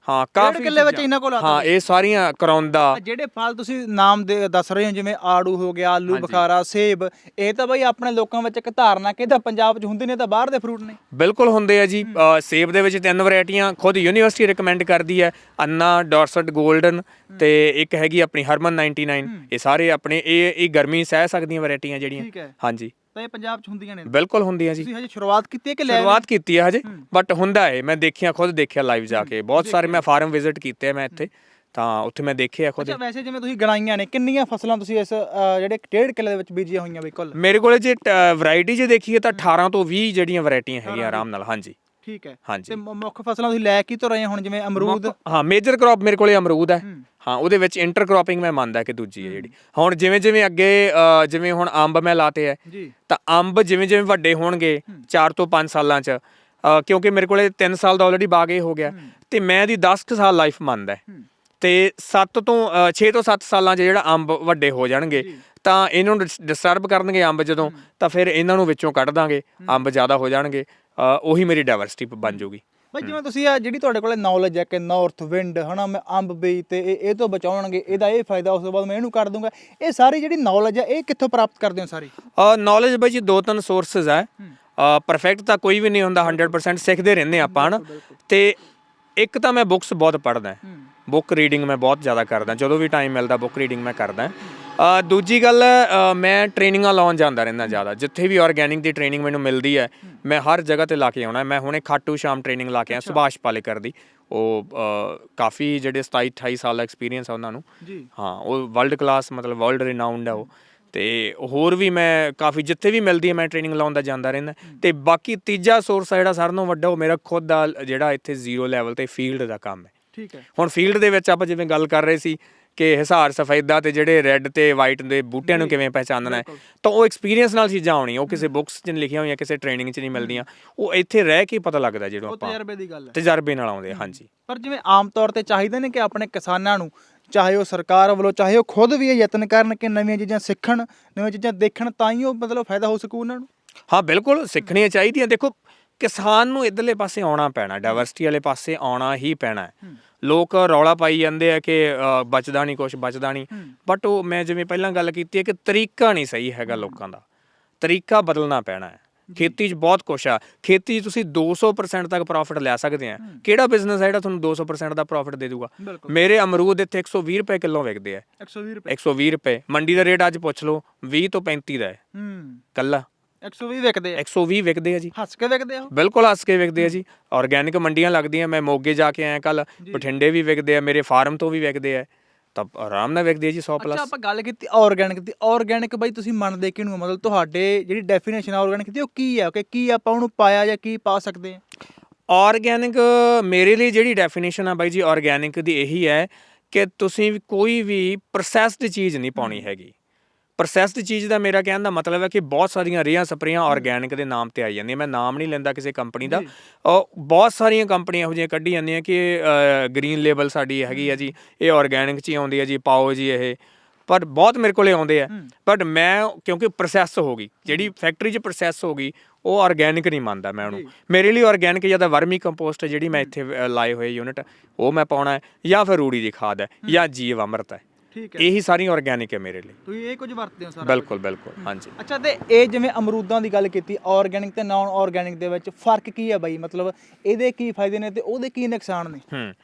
ਹਾਂ ਕਾਫੀ ਕਿੱਲੇ ਵਿੱਚ ਇਹਨਾਂ ਕੋਲ ਆ ਤਾਂ ਹਾਂ ਇਹ ਸਾਰੀਆਂ ਕਰੌਂਦਾ ਜਿਹੜੇ ਫਲ ਤੁਸੀਂ ਨਾਮ ਦੇ ਦੱਸ ਰਹੇ ਹੋ ਜਿਵੇਂ ਆੜੂ ਹੋ ਗਿਆ ਆਲੂ ਬੁਖਾਰਾ ਸੇਬ ਇਹ ਤਾਂ ਬਈ ਆਪਣੇ ਲੋਕਾਂ ਵਿੱਚ ਇੱਕ ਧਾਰਨਾ ਕਿ ਤਾਂ ਪੰਜਾਬ 'ਚ ਹੁੰਦੇ ਨੇ ਤਾਂ ਬਾਹਰ ਦੇ ਫਰੂਟ ਨੇ। ਬਿਲਕੁਲ ਹੁੰਦੇ ਆ ਜੀ। ਸੇਬ ਦੇ ਵਿੱਚ ਤਿੰਨ ਵੈਰਾਈਟੀਆਂ ਖੁਦ ਯੂਨੀਵਰਸਿਟੀ ਰეკਮੈਂਡ ਕਰਦੀ ਹੈ। ਅੰਨਾ ਡਾਰਸਟ 골ਡਨ ਤੇ ਇੱਕ ਹੈਗੀ ਆਪਣੀ ਹਰਮਨ 99 ਇਹ ਸਾਰੇ ਆਪਣੇ ਇਹ ਇਹ ਗਰਮੀ ਸਹਿ ਸਕਦੀਆਂ ਵੈਰਾਈਟੀਆਂ ਜਿਹੜੀਆਂ। ਹਾਂਜੀ। ਤਾਂ ਇਹ ਪੰਜਾਬ 'ਚ ਹੁੰਦੀਆਂ ਨੇ। ਬਿਲਕੁਲ ਹੁੰਦੀਆਂ ਜੀ। ਤੁਸੀਂ ਹਜੇ ਸ਼ੁਰੂਆਤ ਕੀਤੀ ਹੈ ਕਿ ਲੈ ਸ਼ੁਰੂਆਤ ਕੀਤੀ ਹੈ ਹਜੇ ਬਟ ਹੁੰਦਾ ਹੈ ਮੈਂ ਦੇਖਿਆ ਖੁਦ ਦੇਖਿਆ ਲਾਈਵ ਜਾ ਕੇ। ਬਹੁਤ ਸਾਰੇ ਮੈਂ ਫਾਰਮ ਵਿਜ਼ਿਟ ਕੀਤੇ ਆ ਮੈਂ ਇੱਥੇ ਤਾਂ ਉੱਥੇ ਮੈਂ ਦੇਖਿਆ ਖੁਦ। ਅੱਛਾ ਵੈਸੇ ਜਿਵੇਂ ਤੁਸੀਂ ਗਣਾਈਆਂ ਨੇ ਕਿੰਨੀਆਂ ਫਸਲਾਂ ਤੁਸੀਂ ਇਸ ਜਿਹੜੇ ਡੇਢ ਕਿੱਲੇ ਦੇ ਵਿੱਚ ਬੀਜੀਆਂ ਹੋਈਆਂ ਬਈ ਕੁੱਲ? ਮੇਰੇ ਕੋਲੇ ਜੇ ਵੈਰਾਈਟੀ ਜੇ ਦੇਖੀਏ ਤਾਂ 18 ਤੋਂ 20 ਜਿਹੜੀਆਂ ਵੈਰਾਈਟੀਆਂ ਹੈਗੀਆਂ ਆਰਾਮ ਨਾਲ ਹਾਂਜੀ। ਠੀਕ ਹੈ। ਹਾਂਜੀ। ਤੇ ਮ- ਮੁੱਖ ਫਸਲਾਂ ਤੁਸੀਂ ਲੈ ਕੀ ਤੋਂ ਰਹੇ ਹੋ ਹੁਣ? ਜਿਵੇਂ ਅਮਰੂਦ? ਹਾਂ ਮੇਜਰ ਕ੍ਰੌਪ ਮੇਰੇ ਕੋਲੇ ਅਮਰੂਦ ਹੈ। ਹਾਂ। ਉਹਦੇ ਵਿੱਚ ਇੰਟਰ ਕ੍ਰੌਪਿੰਗ ਮੈਂ ਮੰਨਦਾ ਕਿ ਦੂਜੀ ਹੈ ਜਿਹੜੀ। ਹੁਣ ਜਿਵੇਂ ਜਿਵੇਂ ਅੱਗੇ ਅ, ਜਿਵੇਂ ਹੁਣ ਅੰਬ ਮੈਂ ਲਾਤੇ ਹੈ ਜੀ। ਤਾਂ ਅੰਬ ਜਿਵੇਂ ਜਿਵੇਂ ਵੱਡੇ ਹੋਣਗੇ 4 ਤੋਂ 5 ਸਾਲਾਂ ਚ ਅ, ਕਿਉਂਕਿ ਮੇਰੇ ਕੋਲੇ 3 ਸਾਲ ਦਾ ਆਲਰੇਡੀ ਬਾਗ ਇਹ ਹੋ ਗਿਆ। ਤੇ ਮੈਂ ਦੀ 10 ਕੁ ਸਾਲ ਲਾਈਫ ਮੰਨਦਾ ਹੈ। ਤੇ 7 ਤੋਂ 6 ਤੋਂ 7 ਸਾਲਾਂ 'ਚ ਜਿਹੜਾ ਅੰਬ ਵੱਡੇ ਹੋ ਜਾਣਗੇ ਤਾਂ ਇਹਨਾਂ ਨੂੰ ਡਿਸਟਰਬ ਕਰਨਗੇ ਅੰਬ ਜਦੋਂ ਤਾਂ ਫਿਰ ਇਹਨਾਂ ਨੂੰ ਵਿੱਚੋਂ ਕੱਢ ਦਾਂਗੇ ਅੰਬ ਜ਼ਿਆਦਾ ਹੋ ਜਾਣਗੇ। ਉਹੀ ਮੇਰੀ ਡਾਇਵਰਸਿਟੀ ਬਣ ਜਾਊਗੀ। ਬਈ ਜਿਵੇਂ ਤੁਸੀਂ ਆ ਜਿਹੜੀ ਤੁਹਾਡੇ ਕੋਲੇ ਨੌਲੇਜ ਹੈ ਕਿ ਨਾਰਥ ਵਿੰਡ ਹਨਾ ਮੈਂ ਅੰਬ ਬਈ ਤੇ ਇਹ ਇਹ ਤੋਂ ਬਚਾਉਣਗੇ ਇਹਦਾ ਇਹ ਫਾਇਦਾ ਉਸ ਤੋਂ ਬਾਅਦ ਮੈਂ ਇਹਨੂੰ ਕਰ ਦੂੰਗਾ। ਇਹ ਸਾਰੀ ਜਿਹੜੀ ਨੌਲੇਜ ਹੈ ਇਹ ਕਿੱਥੋਂ ਪ੍ਰਾਪਤ ਕਰਦੇ ਹੋ ਸਾਰੀ? ਨੌਲੇਜ ਬਾਈ ਜੀ ਦੋ ਤਿੰਨ ਸੋਰਸਸ ਹੈ। ਪਰਫੈਕਟ ਤਾਂ ਕੋਈ ਵੀ ਨਹੀਂ ਹੁੰਦਾ 100% ਸਿੱਖਦੇ ਰਹਿੰਦੇ ਆਪਾਂ ਹਨ। ਤੇ ਇੱਕ ਤਾਂ ਮੈਂ ਬੁੱਕਸ ਬਹੁਤ ਪੜ੍ਹਦਾ। ਬੁੱਕ ਰੀਡਿੰਗ ਮੈਂ ਬਹੁਤ ਜ਼ਿਆਦਾ ਕਰਦਾ। ਜਦੋਂ ਵੀ ਟਾਈਮ ਮਿਲਦਾ ਬੁੱਕ ਰੀਡਿੰਗ ਮੈਂ ਕਰਦਾ। ਅ, ਦੂਜੀ ਗੱਲ ਅ, ਮੈਂ ਟ੍ਰੇਨਿੰਗਾਂ ਲਾਉਣ ਜਾਂਦਾ ਰਹਿੰਦਾ ਜ਼ਿਆਦਾ। ਜਿੱਥੇ ਵੀ ਆਰਗੈਨਿਕ ਦੀ ਟ੍ਰੇਨਿੰਗ ਮੈਨੂੰ ਮਿਲਦੀ ਹੈ ਮੈਂ ਹਰ ਜਗ੍ਹਾ ਤੇ ਲਾ ਕੇ ਆਉਣਾ। ਮੈਂ ਹੁਣੇ ਖਾਟੂ ਸ਼ਾਮ ਟ੍ਰੇਨਿੰਗ ਲਾ ਕੇ ਆਇਆ ਸੁਭਾਸ਼ ਪਾਲੇਕਰ ਦੀ। ਉਹ ਅ, ਕਾਫੀ ਜਿਹੜੇ 27 28 ਸਾਲ ਦਾ ਐਕਸਪੀਰੀਅੰਸ ਆ ਉਹਨਾਂ ਨੂੰ। ਜੀ। ਹਾਂ ਉਹ ਵਰਲਡ ਕਲਾਸ ਮਤਲਬ ਵਰਲਡ ਰਿਨਾਊਂਡ ਹੈ ਉਹ। ਤੇ ਹੋਰ ਵੀ ਮੈਂ ਕਾਫੀ ਜਿੱਥੇ ਵੀ ਮਿਲਦੀ ਹੈ ਮੈਂ ਟ੍ਰੇਨਿੰਗ ਲਾਉਣ ਦਾ ਜਾਂਦਾ ਰਹਿੰਦਾ। ਤੇ ਬਾਕੀ ਤੀਜਾ ਸੋਰਸ ਆ ਜਿਹੜਾ ਸਾਰਿਆਂ ਨਾਲੋਂ ਵੱਡਾ ਉਹ ਮੇਰਾ ਖੁਦ ਦਾ ਜਿਹੜਾ ਇੱਥੇ ਜ਼ੀਰੋ ਲੈਵਲ ਤੇ ਫੀਲਡ ਦਾ ਕੰਮ ਹੈ। ਠੀਕ ਹੈ। ਹੁਣ ਫੀਲਡ ਦੇ ਵਿੱਚ ਆਪਾਂ ਜਿਵੇਂ ਗੱਲ ਕਰ ਰਹੇ ਸੀ ਕਿ ਹਿਸਾਰ ਸਫੈਦਾ ਤੇ ਜਿਹੜੇ ਰੈੱਡ ਤੇ ਵਾਈਟ ਦੇ ਬੂਟਿਆਂ ਨੂੰ ਕਿਵੇਂ ਪਹਿਚਾਨਣਾ ਹੈ। ਤਾਂ ਉਹ ਐਕਸਪੀਰੀਅੰਸ ਨਾਲ ਚੀਜ਼ਾਂ ਆਉਣੀਆਂ ਉਹ ਕਿਸੇ ਬੁੱਕਸ 'ਚ ਨਹੀਂ ਲਿਖੀਆਂ ਹੋਈਆਂ ਕਿਸੇ ਟ੍ਰੇਨਿੰਗ 'ਚ ਨਹੀਂ ਮਿਲਦੀਆਂ। ਉਹ ਇੱਥੇ ਰਹਿ ਕੇ ਪਤਾ ਲੱਗਦਾ ਜਿਹੜਾ ਉਹ ਆਪਾਂ ਤਜਰਬੇ ਦੀ ਗੱਲ ਹੈ। ਤਜਰਬੇ ਨਾਲ ਆਉਂਦੇ ਆ, ਹਾਂਜੀ। ਪਰ ਜਿਵੇਂ ਆਮ ਤੌਰ ਤੇ ਚਾਹੀਦਾ ਨੇ ਕਿ ਆਪਣੇ ਕਿਸਾਨਾਂ ਨੂੰ ਚਾਹੇ ਉਹ ਸਰਕਾਰ ਵੱਲੋਂ ਚਾਹੇ ਉਹ ਖੁਦ ਵੀ ਇਹ ਯਤਨ ਕਰਨ ਕਿ ਨਵੀਆਂ ਚੀਜ਼ਾਂ ਸਿੱਖਣ ਨਵੀਆਂ ਚੀਜ਼ਾਂ ਦੇਖਣ ਤਾਂ ਹੀ ਉਹ ਮਤਲਬ ਫਾਇਦਾ ਹੋ ਸਕੂ ਉਹਨਾਂ ਨੂੰ? ਹਾਂ ਬਿਲਕੁਲ ਸਿੱਖਣੀਆਂ ਚਾਹੀਦੀਆਂ। ਦੇਖੋ ਕਿਸਾਨ ਨੂੰ ਇਧਰਲੇ ਪਾਸੇ ਆਉਣਾ ਪੈਣਾ ਡਾਇਵਰਸਿਟੀ ਵਾਲੇ ਪਾਸੇ ਆਉਣਾ ਹੀ ਪੈਣਾ ਹੈ। ਲੋਕ ਰੌਲਾ ਪਾਈ ਜਾਂਦੇ ਆ ਕਿ ਅ, ਬਚਦਾ ਨਹੀਂ ਕੁਝ ਬਚਦਾ ਨਹੀਂ ਬਟ ਉਹ ਮੈਂ ਜਿਵੇਂ ਪਹਿਲਾਂ ਗੱਲ ਕੀਤੀ ਹੈ ਕਿ ਤਰੀਕਾ ਨਹੀਂ ਸਹੀ ਹੈਗਾ ਲੋਕਾਂ ਦਾ। ਤਰੀਕਾ ਬਦਲਣਾ ਪੈਣਾ ਹੈ। ਖੇਤੀ 'ਚ ਬਹੁਤ ਕੁਛ ਆ। ਖੇਤੀ 'ਚ ਤੁਸੀਂ 200% ਤੱਕ ਪ੍ਰੋਫਿਟ ਲੈ ਸਕਦੇ ਆ। ਕਿਹੜਾ ਬਿਜ਼ਨਸ ਹੈ ਜਿਹੜਾ ਤੁਹਾਨੂੰ 200% ਦਾ ਪ੍ਰੋਫਿਟ ਦੇ ਦੂਗਾ ਬਿਲਕੁਲ। ਮੇਰੇ ਅਮਰੂਦ ਇੱਥੇ 120 ਰੁਪਏ ਕਿਲੋ ਵਿਕਦੇ ਆ। 120 ਰੁਪਏ। 120 ਰੁਪਏ। ਮੰਡੀ ਦਾ ਰੇਟ ਅੱਜ ਪੁੱਛ ਲਓ 20 ਤੋਂ 35 ਦਾ ਹੈ। ਹੂੰ। ਕੱਲਾ। 120 ਵਿਕਦੇ ਆ। 120 ਵਿਕਦੇ ਆ ਜੀ। ਹੱਸ ਕੇ ਵਿਕਦੇ ਆ? ਬਿਲਕੁਲ ਹੱਸ ਕੇ ਵਿਕਦੇ ਆ ਜੀ। ਆਰਗੈਨਿਕ ਮੰਡੀਆਂ ਲੱਗਦੀਆਂ ਮੈਂ ਮੋਗੇ ਜਾ ਕੇ ਆਇਆ ਕੱਲ ਬਠਿੰਡੇ ਵੀ ਵਿਕਦੇ ਆ ਮੇਰੇ ਫਾਰਮ ਤੋਂ ਵੀ ਵਿਕਦੇ ਆ। ਤਾਂ ਆਰਾਮ ਨਾਲ ਵਿਕਦੇ ਆ ਜੀ 100 ਅੱਛਾ ਪਲੱਸ ਆਪਾਂ ਗੱਲ ਕੀਤੀ ਆਰਗੈਨਿਕ ਦੀ। ਆਰਗੈਨਿਕ ਬਈ ਤੁਸੀਂ ਮੰਨਦੇ ਕਿਹਨੂੰ? ਮਤਲਬ ਤੁਹਾਡੇ ਜਿਹੜੀ ਡੈਫੀਨੇਸ਼ਨ ਆ ਆਰਗੈਨਿਕ ਦੀ ਉਹ ਕੀ ਆ? ਕਿ ਕੀ ਆਪਾਂ ਉਹਨੂੰ ਪਾਇਆ ਜਾਂ ਕੀ ਪਾ ਸਕਦੇ ਆ? ਆਰਗੈਨਿਕ ਮੇਰੇ ਲਈ ਜਿਹੜੀ ਡੈਫੀਨੇਸ਼ਨ ਆ ਬਾਈ ਜੀ ਆਰਗੈਨਿਕ ਦੀ ਇਹੀ ਹੈ ਕਿ ਤੁਸੀਂ ਕੋਈ ਵੀ ਪ੍ਰੋਸੈਸਡ ਚੀਜ਼ ਨਹੀਂ ਪਾਉਣੀ ਹੈਗੀ। ਪ੍ਰੋਸੈਸਡ ਚੀਜ਼ ਦਾ ਮੇਰਾ ਕਹਿਣ ਦਾ ਮਤਲਬ ਹੈ ਕਿ ਬਹੁਤ ਸਾਰੀਆਂ ਰੇਹਾਂ ਸਪਰੇਆਂ ਆਰਗੈਨਿਕ ਦੇ ਨਾਮ ਤੇ ਆਈ ਜਾਂਦੀਆਂ। ਮੈਂ ਨਾਮ ਨਹੀਂ ਲੈਂਦਾ ਕਿਸੇ ਕੰਪਨੀ ਦਾ। ਉਹ ਬਹੁਤ ਸਾਰੀਆਂ ਕੰਪਨੀਆਂ ਇਹੋ ਜਿਹੀਆਂ ਕੱਢੀ ਜਾਂਦੀਆਂ ਕਿ ਗ੍ਰੀਨ ਲੇਬਲ ਸਾਡੀ ਹੈਗੀ ਆ ਜੀ ਇਹ ਆਰਗੈਨਿਕ ਚ ਹੀ ਆਉਂਦੀ ਹੈ ਜੀ ਪਾਓ ਜੀ ਇਹ। ਪਰ ਬਹੁਤ ਮੇਰੇ ਕੋਲੇ ਆਉਂਦੇ ਆ। ਬਟ ਮੈਂ ਕਿਉਂਕਿ ਪ੍ਰੋਸੈਸ ਹੋ ਗਈ ਜਿਹੜੀ ਫੈਕਟਰੀ 'ਚ ਪ੍ਰੋਸੈਸ ਹੋ ਗਈ ਉਹ ਆਰਗੈਨਿਕ ਨਹੀਂ ਮੰਨਦਾ ਮੈਂ ਉਹਨੂੰ। ਮੇਰੇ ਲਈ ਆਰਗੈਨਿਕ ਜਾਂ ਤਾਂ ਵਰਮੀ ਕੰਪੋਸਟ ਜਿਹੜੀ ਮੈਂ ਇੱਥੇ ਲਾਏ ਹੋਏ ਯੂਨਿਟ ਉਹ ਮੈਂ ਪਾਉਣਾ ਹੈ ਜਾਂ ਫਿਰ ਰੂੜੀ ਦੀ ਖਾਦ ਹੈ। ਜਾਂ ਜੀਵ ਅਮਰਤ ਹੈ। ਠੀਕ ਇਹੀ ਸਾਰੀ ਆਰਗੈਨਿਕ ਹੈ ਮੇਰੇ ਲਈ। ਤੁਸੀਂ ਇਹ ਕੁਝ ਵਰਤਦੇ ਹੋ ਸਾਰਾ ਬਿਲਕੁਲ ਬਿਲਕੁਲ ਹਾਂਜੀ। ਅੱਛਾ ਤੇ ਇਹ ਜਿਵੇਂ ਅਮਰੂਦਾਂ ਦੀ ਗੱਲ ਕੀਤੀ ਆਰਗੈਨਿਕ ਤੇ ਨਾਨ ਆਰਗੈਨਿਕ ਦੇ ਵਿੱਚ ਫ਼ਰਕ ਕੀ ਹੈ ਬਾਈ? ਮਤਲਬ ਇਹਦੇ ਕੀ ਫਾਇਦੇ ਨੇ ਤੇ ਉਹਦੇ ਕੀ ਨੁਕਸਾਨ ਨੇ? ਹੂੰ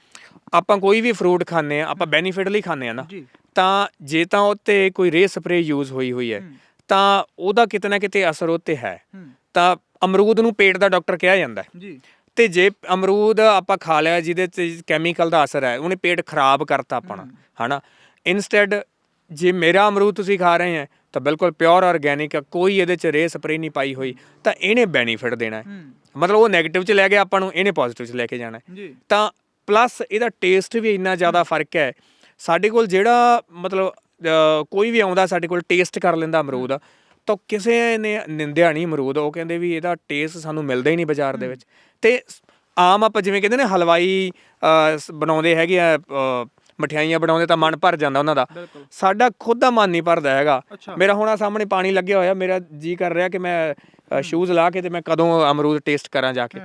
ਆਪਾਂ ਕੋਈ ਵੀ ਫਰੂਟ ਖਾਂਦੇ ਆ ਆਪਾਂ ਬੈਨੀਫਿਟ ਲਈ ਖਾਂਦੇ ਆ ਨਾ ਜੀ। ਤਾਂ ਜੇ ਤਾਂ ਉੱਤੇ ਕੋਈ ਰੇ ਸਪਰੇ ਯੂਜ਼ ਹੋਈ ਹੋਈ ਹੈ ਤਾਂ ਉਹਦਾ ਕਿਤੇ ਨਾ ਕਿਤੇ ਅਸਰ ਉੱਤੇ ਹੈ। ਹੂੰ। ਤਾਂ ਅਮਰੂਦ ਨੂੰ ਪੇਟ ਦਾ ਡਾਕਟਰ ਕਿਹਾ ਜਾਂਦਾ ਹੈ। ਜੀ। ਤੇ ਜੇ ਅਮਰੂਦ ਆਪਾਂ ਖਾ ਲਿਆ ਜਿਹਦੇ ਤੇ ਕੈਮੀਕਲ ਦਾ ਅਸਰ ਹੈ ਉਹਨੇ ਪੇਟ ਖਰਾਬ ਕਰਤਾ ਆਪਣਾ ਹਨਾ? ਇਨਸਟੈਡ ਜੇ ਮੇਰਾ ਅਮਰੂਦ ਤੁਸੀਂ ਖਾ ਰਹੇ ਹੈ ਤਾਂ ਬਿਲਕੁਲ ਪਿਓਰ ਆਰਗੈਨਿਕ ਹੈ ਕੋਈ ਇਹਦੇ ਚ ਰੇ ਸਪਰੇ ਨਹੀਂ ਪਾਈ ਹੋਈ ਤਾਂ ਇਹਨੇ ਬੈਨੀਫਿਟ ਦੇਣਾ ਹੈ। ਮਤਲਬ ਉਹ 네ਗੇਟਿਵ ਚ ਲੈ ਗਿਆ ਆਪਾਂ ਨੂੰ ਇਹਨੇ ਪੋਜ਼ਿਟਿਵ ਚ ਲੈ ਕੇ ਜਾਣਾ ਹੈ। ਜੀ। ਤਾਂ ਪਲੱਸ ਇਹਦਾ ਟੇਸਟ ਵੀ ਇੰਨਾ ਜ਼ਿਆਦਾ ਫ਼ਰਕ ਹੈ ਸਾਡੇ ਕੋਲ ਜਿਹੜਾ ਮਤਲਬ ਕੋਈ ਵੀ ਆਉਂਦਾ ਸਾਡੇ ਕੋਲ ਟੇਸਟ ਕਰ ਲੈਂਦਾ ਅਮਰੂਦ ਤਾਂ ਕਿਸੇ ਨੇ ਨਿੰਦਿਆ ਨਹੀਂ ਅਮਰੂਦ ਉਹ ਕਹਿੰਦੇ ਵੀ ਇਹਦਾ ਟੇਸਟ ਸਾਨੂੰ ਮਿਲਦਾ ਹੀ ਨਹੀਂ ਬਾਜ਼ਾਰ ਦੇ ਵਿੱਚ। ਤੇ ਆਮ ਆਪਾਂ ਜਿਵੇਂ ਕਹਿੰਦੇ ਨੇ ਹਲਵਾਈ ਬਣਾਉਂਦੇ ਹੈਗੇ ਆ ਮਠਿਆਈਆਂ ਬਣਾਉਂਦੇ ਤਾਂ ਮਨ ਭਰ ਜਾਂਦਾ ਉਹਨਾਂ ਦਾ। ਸਾਡਾ ਖੁਦ ਦਾ ਮਨ ਨਹੀਂ ਭਰਦਾ ਹੈਗਾ। ਮੇਰਾ ਹੁਣ ਆਹ ਸਾਹਮਣੇ ਪਾਣੀ ਲੱਗਿਆ ਹੋਇਆ ਮੇਰਾ ਜੀ ਕਰ ਰਿਹਾ ਕਿ ਮੈਂ ਸ਼ੂਜ਼ ਲਾ ਕੇ ਤੇ ਮੈਂ ਕਦੋਂ ਅਮਰੂਦ ਟੇਸਟ ਕਰਾਂ ਜਾ ਕੇ।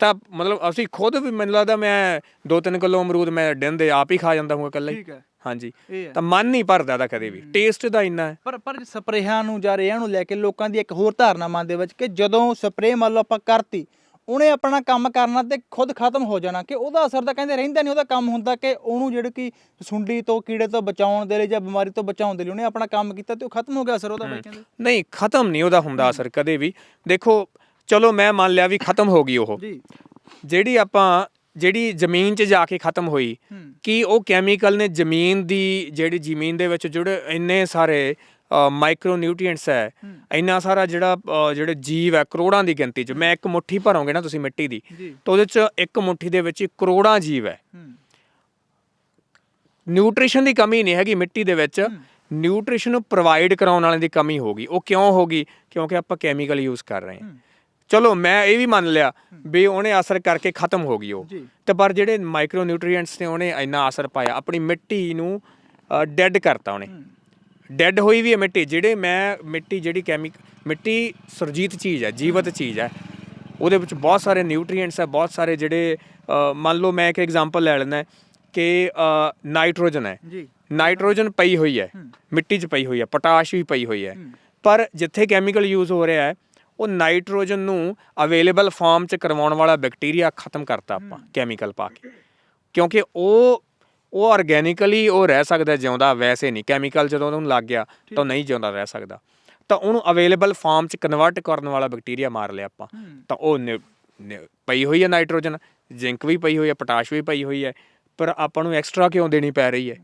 ਤਾਂ ਮਤਲਬ ਅਸੀਂ ਖੁਦ ਵੀ ਮੈਨੂੰ ਲੱਗਦਾ ਮੈਂ 2-3 ਕਿਲੋ ਅਮਰੂਦ ਮੈਂ ਦਿਨ ਦੇ ਆਪ ਹੀ ਖਾ ਜਾਂਦਾ ਹਾਂ ਇਕੱਲਾ ਹੀ। ਹਾਂਜੀ। ਤਾਂ ਮਨ ਨਹੀਂ ਭਰਦਾ ਦਾ ਕਦੇ ਵੀ। ਟੇਸਟ ਦਾ ਇੰਨਾ ਹੈ। ਪਰ ਪਰ ਸਪਰੇਹਾਂ ਨੂੰ ਜਾਂ ਰੇਹਾਂ ਨੂੰ ਲੈ ਕੇ ਲੋਕਾਂ ਦੀ ਇੱਕ ਹੋਰ ਧਾਰਨਾ ਮਨ ਦੇ ਵਿੱਚ ਕਿ ਜਦੋਂ ਸਪਰੇਅ ਮੰਨ ਲਓ ਆਪਾਂ ਕਰਤੀ ਉਹਨੇ ਆਪਣਾ ਕੰਮ ਕਰਨਾ ਤੇ ਖੁਦ ਖਤਮ ਹੋ ਜਾਣਾ ਕਿ ਉਹਦਾ ਅਸਰ ਤਾਂ ਕਹਿੰਦੇ ਰਹਿੰਦਾ ਨਹੀਂ ਉਹਦਾ ਕੰਮ ਹੁੰਦਾ ਕਿ ਉਹਨੂੰ ਜਿਹੜੇ ਕਿ ਸੁੰਡੀ ਤੋਂ ਕੀੜੇ ਤੋਂ ਬਚਾਉਣ ਦੇ ਲਈ ਜਾਂ ਬਿਮਾਰੀ ਤੋਂ ਬਚਾਉਣ ਦੇ ਲਈ ਉਹਨੇ ਆਪਣਾ ਕੰਮ ਕੀਤਾ ਤੇ ਉਹ ਖਤਮ ਹੋ ਗਿਆ ਅਸਰ ਉਹਦਾ ਬਈ ਕਹਿੰਦੇ ਨਹੀਂ ਖਤਮ ਨਹੀਂ ਉਹਦਾ ਹੁੰਦਾ ਅਸਰ ਕਦੇ ਵੀ। ਦੇਖੋ ਚਲੋ ਮੈਂ ਮੰਨ ਲਿਆ ਵੀ ਖਤਮ ਹੋ ਗਈ ਉਹ। ਜੀ। ਜਿਹੜੀ ਆਪਾਂ ਜਿਹੜੀ ਜ਼ਮੀਨ 'ਚ ਜਾ ਕੇ ਖਤਮ ਹੋਈ ਕਿ ਉਹ ਕੈਮੀਕਲ ਨੇ ਜ਼ਮੀਨ ਦੀ ਜਿਹੜੀ ਜ਼ਮੀਨ ਦੇ ਵਿੱਚ ਜਿਹੜੇ ਇੰਨੇ ਸਾਰੇ ਮਾਈਕਰੋ ਨਿਊਟ੍ਰੀਐਂਟਸ ਹੈ। ਹੂੰ। ਇੰਨਾ ਸਾਰਾ ਜਿਹੜਾ ਜਿਹੜੇ ਜੀਵ ਹੈ ਕਰੋੜਾਂ ਦੀ ਗਿਣਤੀ 'ਚ ਮੈਂ ਇੱਕ ਮੁੱਠੀ ਭਰੋਗੇ ਨਾ ਤੁਸੀਂ ਮਿੱਟੀ ਦੀ। ਤਾਂ ਉਹਦੇ 'ਚ ਇੱਕ ਮੁੱਠੀ ਦੇ ਵਿੱਚ ਕਰੋੜਾਂ ਜੀਵ ਹੈ। ਹੂੰ। ਨਿਊਟ੍ਰੀਸ਼ਨ ਦੀ ਕਮੀ ਨਹੀਂ ਹੈਗੀ ਮਿੱਟੀ ਦੇ ਵਿੱਚ। ਨਿਊਟ੍ਰੀਸ਼ਨ ਨੂੰ ਪ੍ਰੋਵਾਈਡ ਕਰਾਉਣ ਵਾਲਿਆਂ ਦੀ ਕਮੀ ਹੋਗੀ ਉਹ ਕਿਉਂ ਹੋਗੀ ਕਿਉਂਕਿ ਆਪਾਂ ਕੈਮੀਕਲ ਯੂਜ਼ ਕਰ ਰਹੇ ਹਾਂ। ਹੂੰ। ਚਲੋ ਮੈਂ ਇਹ ਵੀ ਮੰਨ ਲਿਆ ਵੀ ਉਹਨੇ ਅਸਰ ਕਰਕੇ ਖਤਮ ਹੋ ਗਈ ਉਹ। ਤੇ ਪਰ ਜਿਹੜੇ ਮਾਈਕਰੋ ਨਿਊਟ੍ਰੀਐਂਟਸ ਨੇ ਉਹਨੇ ਇੰਨਾ ਅਸਰ ਪਾਇਆ। ਆਪਣੀ ਮਿੱਟੀ ਨੂੰ ਡੈੱਡ ਕਰਤਾ ਉਹਨੇ। ਹੂੰ। ਡੈੱਡ ਹੋਈ ਵੀ ਹੈ ਮਿੱਟੀ ਜਿਹੜੇ ਮੈਂ ਮਿੱਟੀ ਜਿਹੜੀ ਕੈਮਿਕ ਮਿੱਟੀ ਸੁਰਜੀਤ ਚੀਜ਼ ਹੈ ਜੀਵਤ ਚੀਜ਼ ਹੈ ਉਹਦੇ ਵਿੱਚ ਬਹੁਤ ਸਾਰੇ ਨਿਊਟ੍ਰੀਐਂਟਸ ਹੈ ਬਹੁਤ ਸਾਰੇ ਜਿਹੜੇ ਮੰਨ ਲਓ ਮੈਂ ਇੱਕ ਐਗਜ਼ਾਮਪਲ ਲੈ ਲੈਣਾ ਕਿ ਨਾਈਟ੍ਰੋਜਨ ਹੈ। ਜੀ। ਨਾਈਟ੍ਰੋਜਨ ਪਈ ਹੋਈ ਹੈ। ਮਿੱਟੀ 'ਚ ਪਈ ਹੋਈ ਹੈ ਪੋਟਾਸ਼ ਵੀ ਪਈ ਹੋਈ ਹੂੰ। ਪਰ ਜਿੱਥੇ ਕੈਮੀਕਲ ਯੂਜ਼ ਹੋ ਰਿਹਾ ਹੈ ਉਹ ਨਾਈਟ੍ਰੋਜਨ ਨੂੰ ਅਵੇਲੇਬਲ ਫਾਰਮ 'ਚ ਕਰਵਾਉਣ ਵਾਲਾ ਬੈਕਟੀਰੀਆ ਖਤਮ ਕਰਤਾ ਆਪਾਂ ਕੈਮੀਕਲ ਪਾ ਕੇ। ਕਿਉਂਕਿ ਉਹ ਉਹ ਆਰਗੈਨਿਕਲੀ ਉਹ ਰਹਿ ਸਕਦਾ ਜਿਉਂਦਾ ਵੈਸੇ ਨਹੀਂ। ਕੈਮੀਕਲ ਜਦੋਂ ਉਹਨੂੰ ਲੱਗ ਗਿਆ ਤਾਂ ਉਹ ਨਹੀਂ ਜਿਉਂਦਾ ਰਹਿ ਸਕਦਾ। ਤਾਂ ਉਹਨੂੰ ਅਵੇਲੇਬਲ ਫਾਰਮ 'ਚ ਕਨਵਰਟ ਕਰਨ ਵਾਲਾ ਬੈਕਟੀਰੀਆ ਮਾਰ ਲਿਆ ਆਪਾਂ। ਤਾਂ ਉਹ ਪਈ ਹੋਈ ਹੈ ਨਾਈਟ੍ਰੋਜਨ ਜ਼ਿੰਕ ਵੀ ਪਈ ਹੋਈ ਹੈ ਪੋਟਾਸ਼ ਵੀ ਪਈ ਹੋਈ ਹੈ ਪਰ ਆਪਾਂ ਨੂੰ ਐਕਸਟਰਾ ਕਿਉਂ ਦੇਣੀ ਪੈ ਰਹੀ ਹੈ?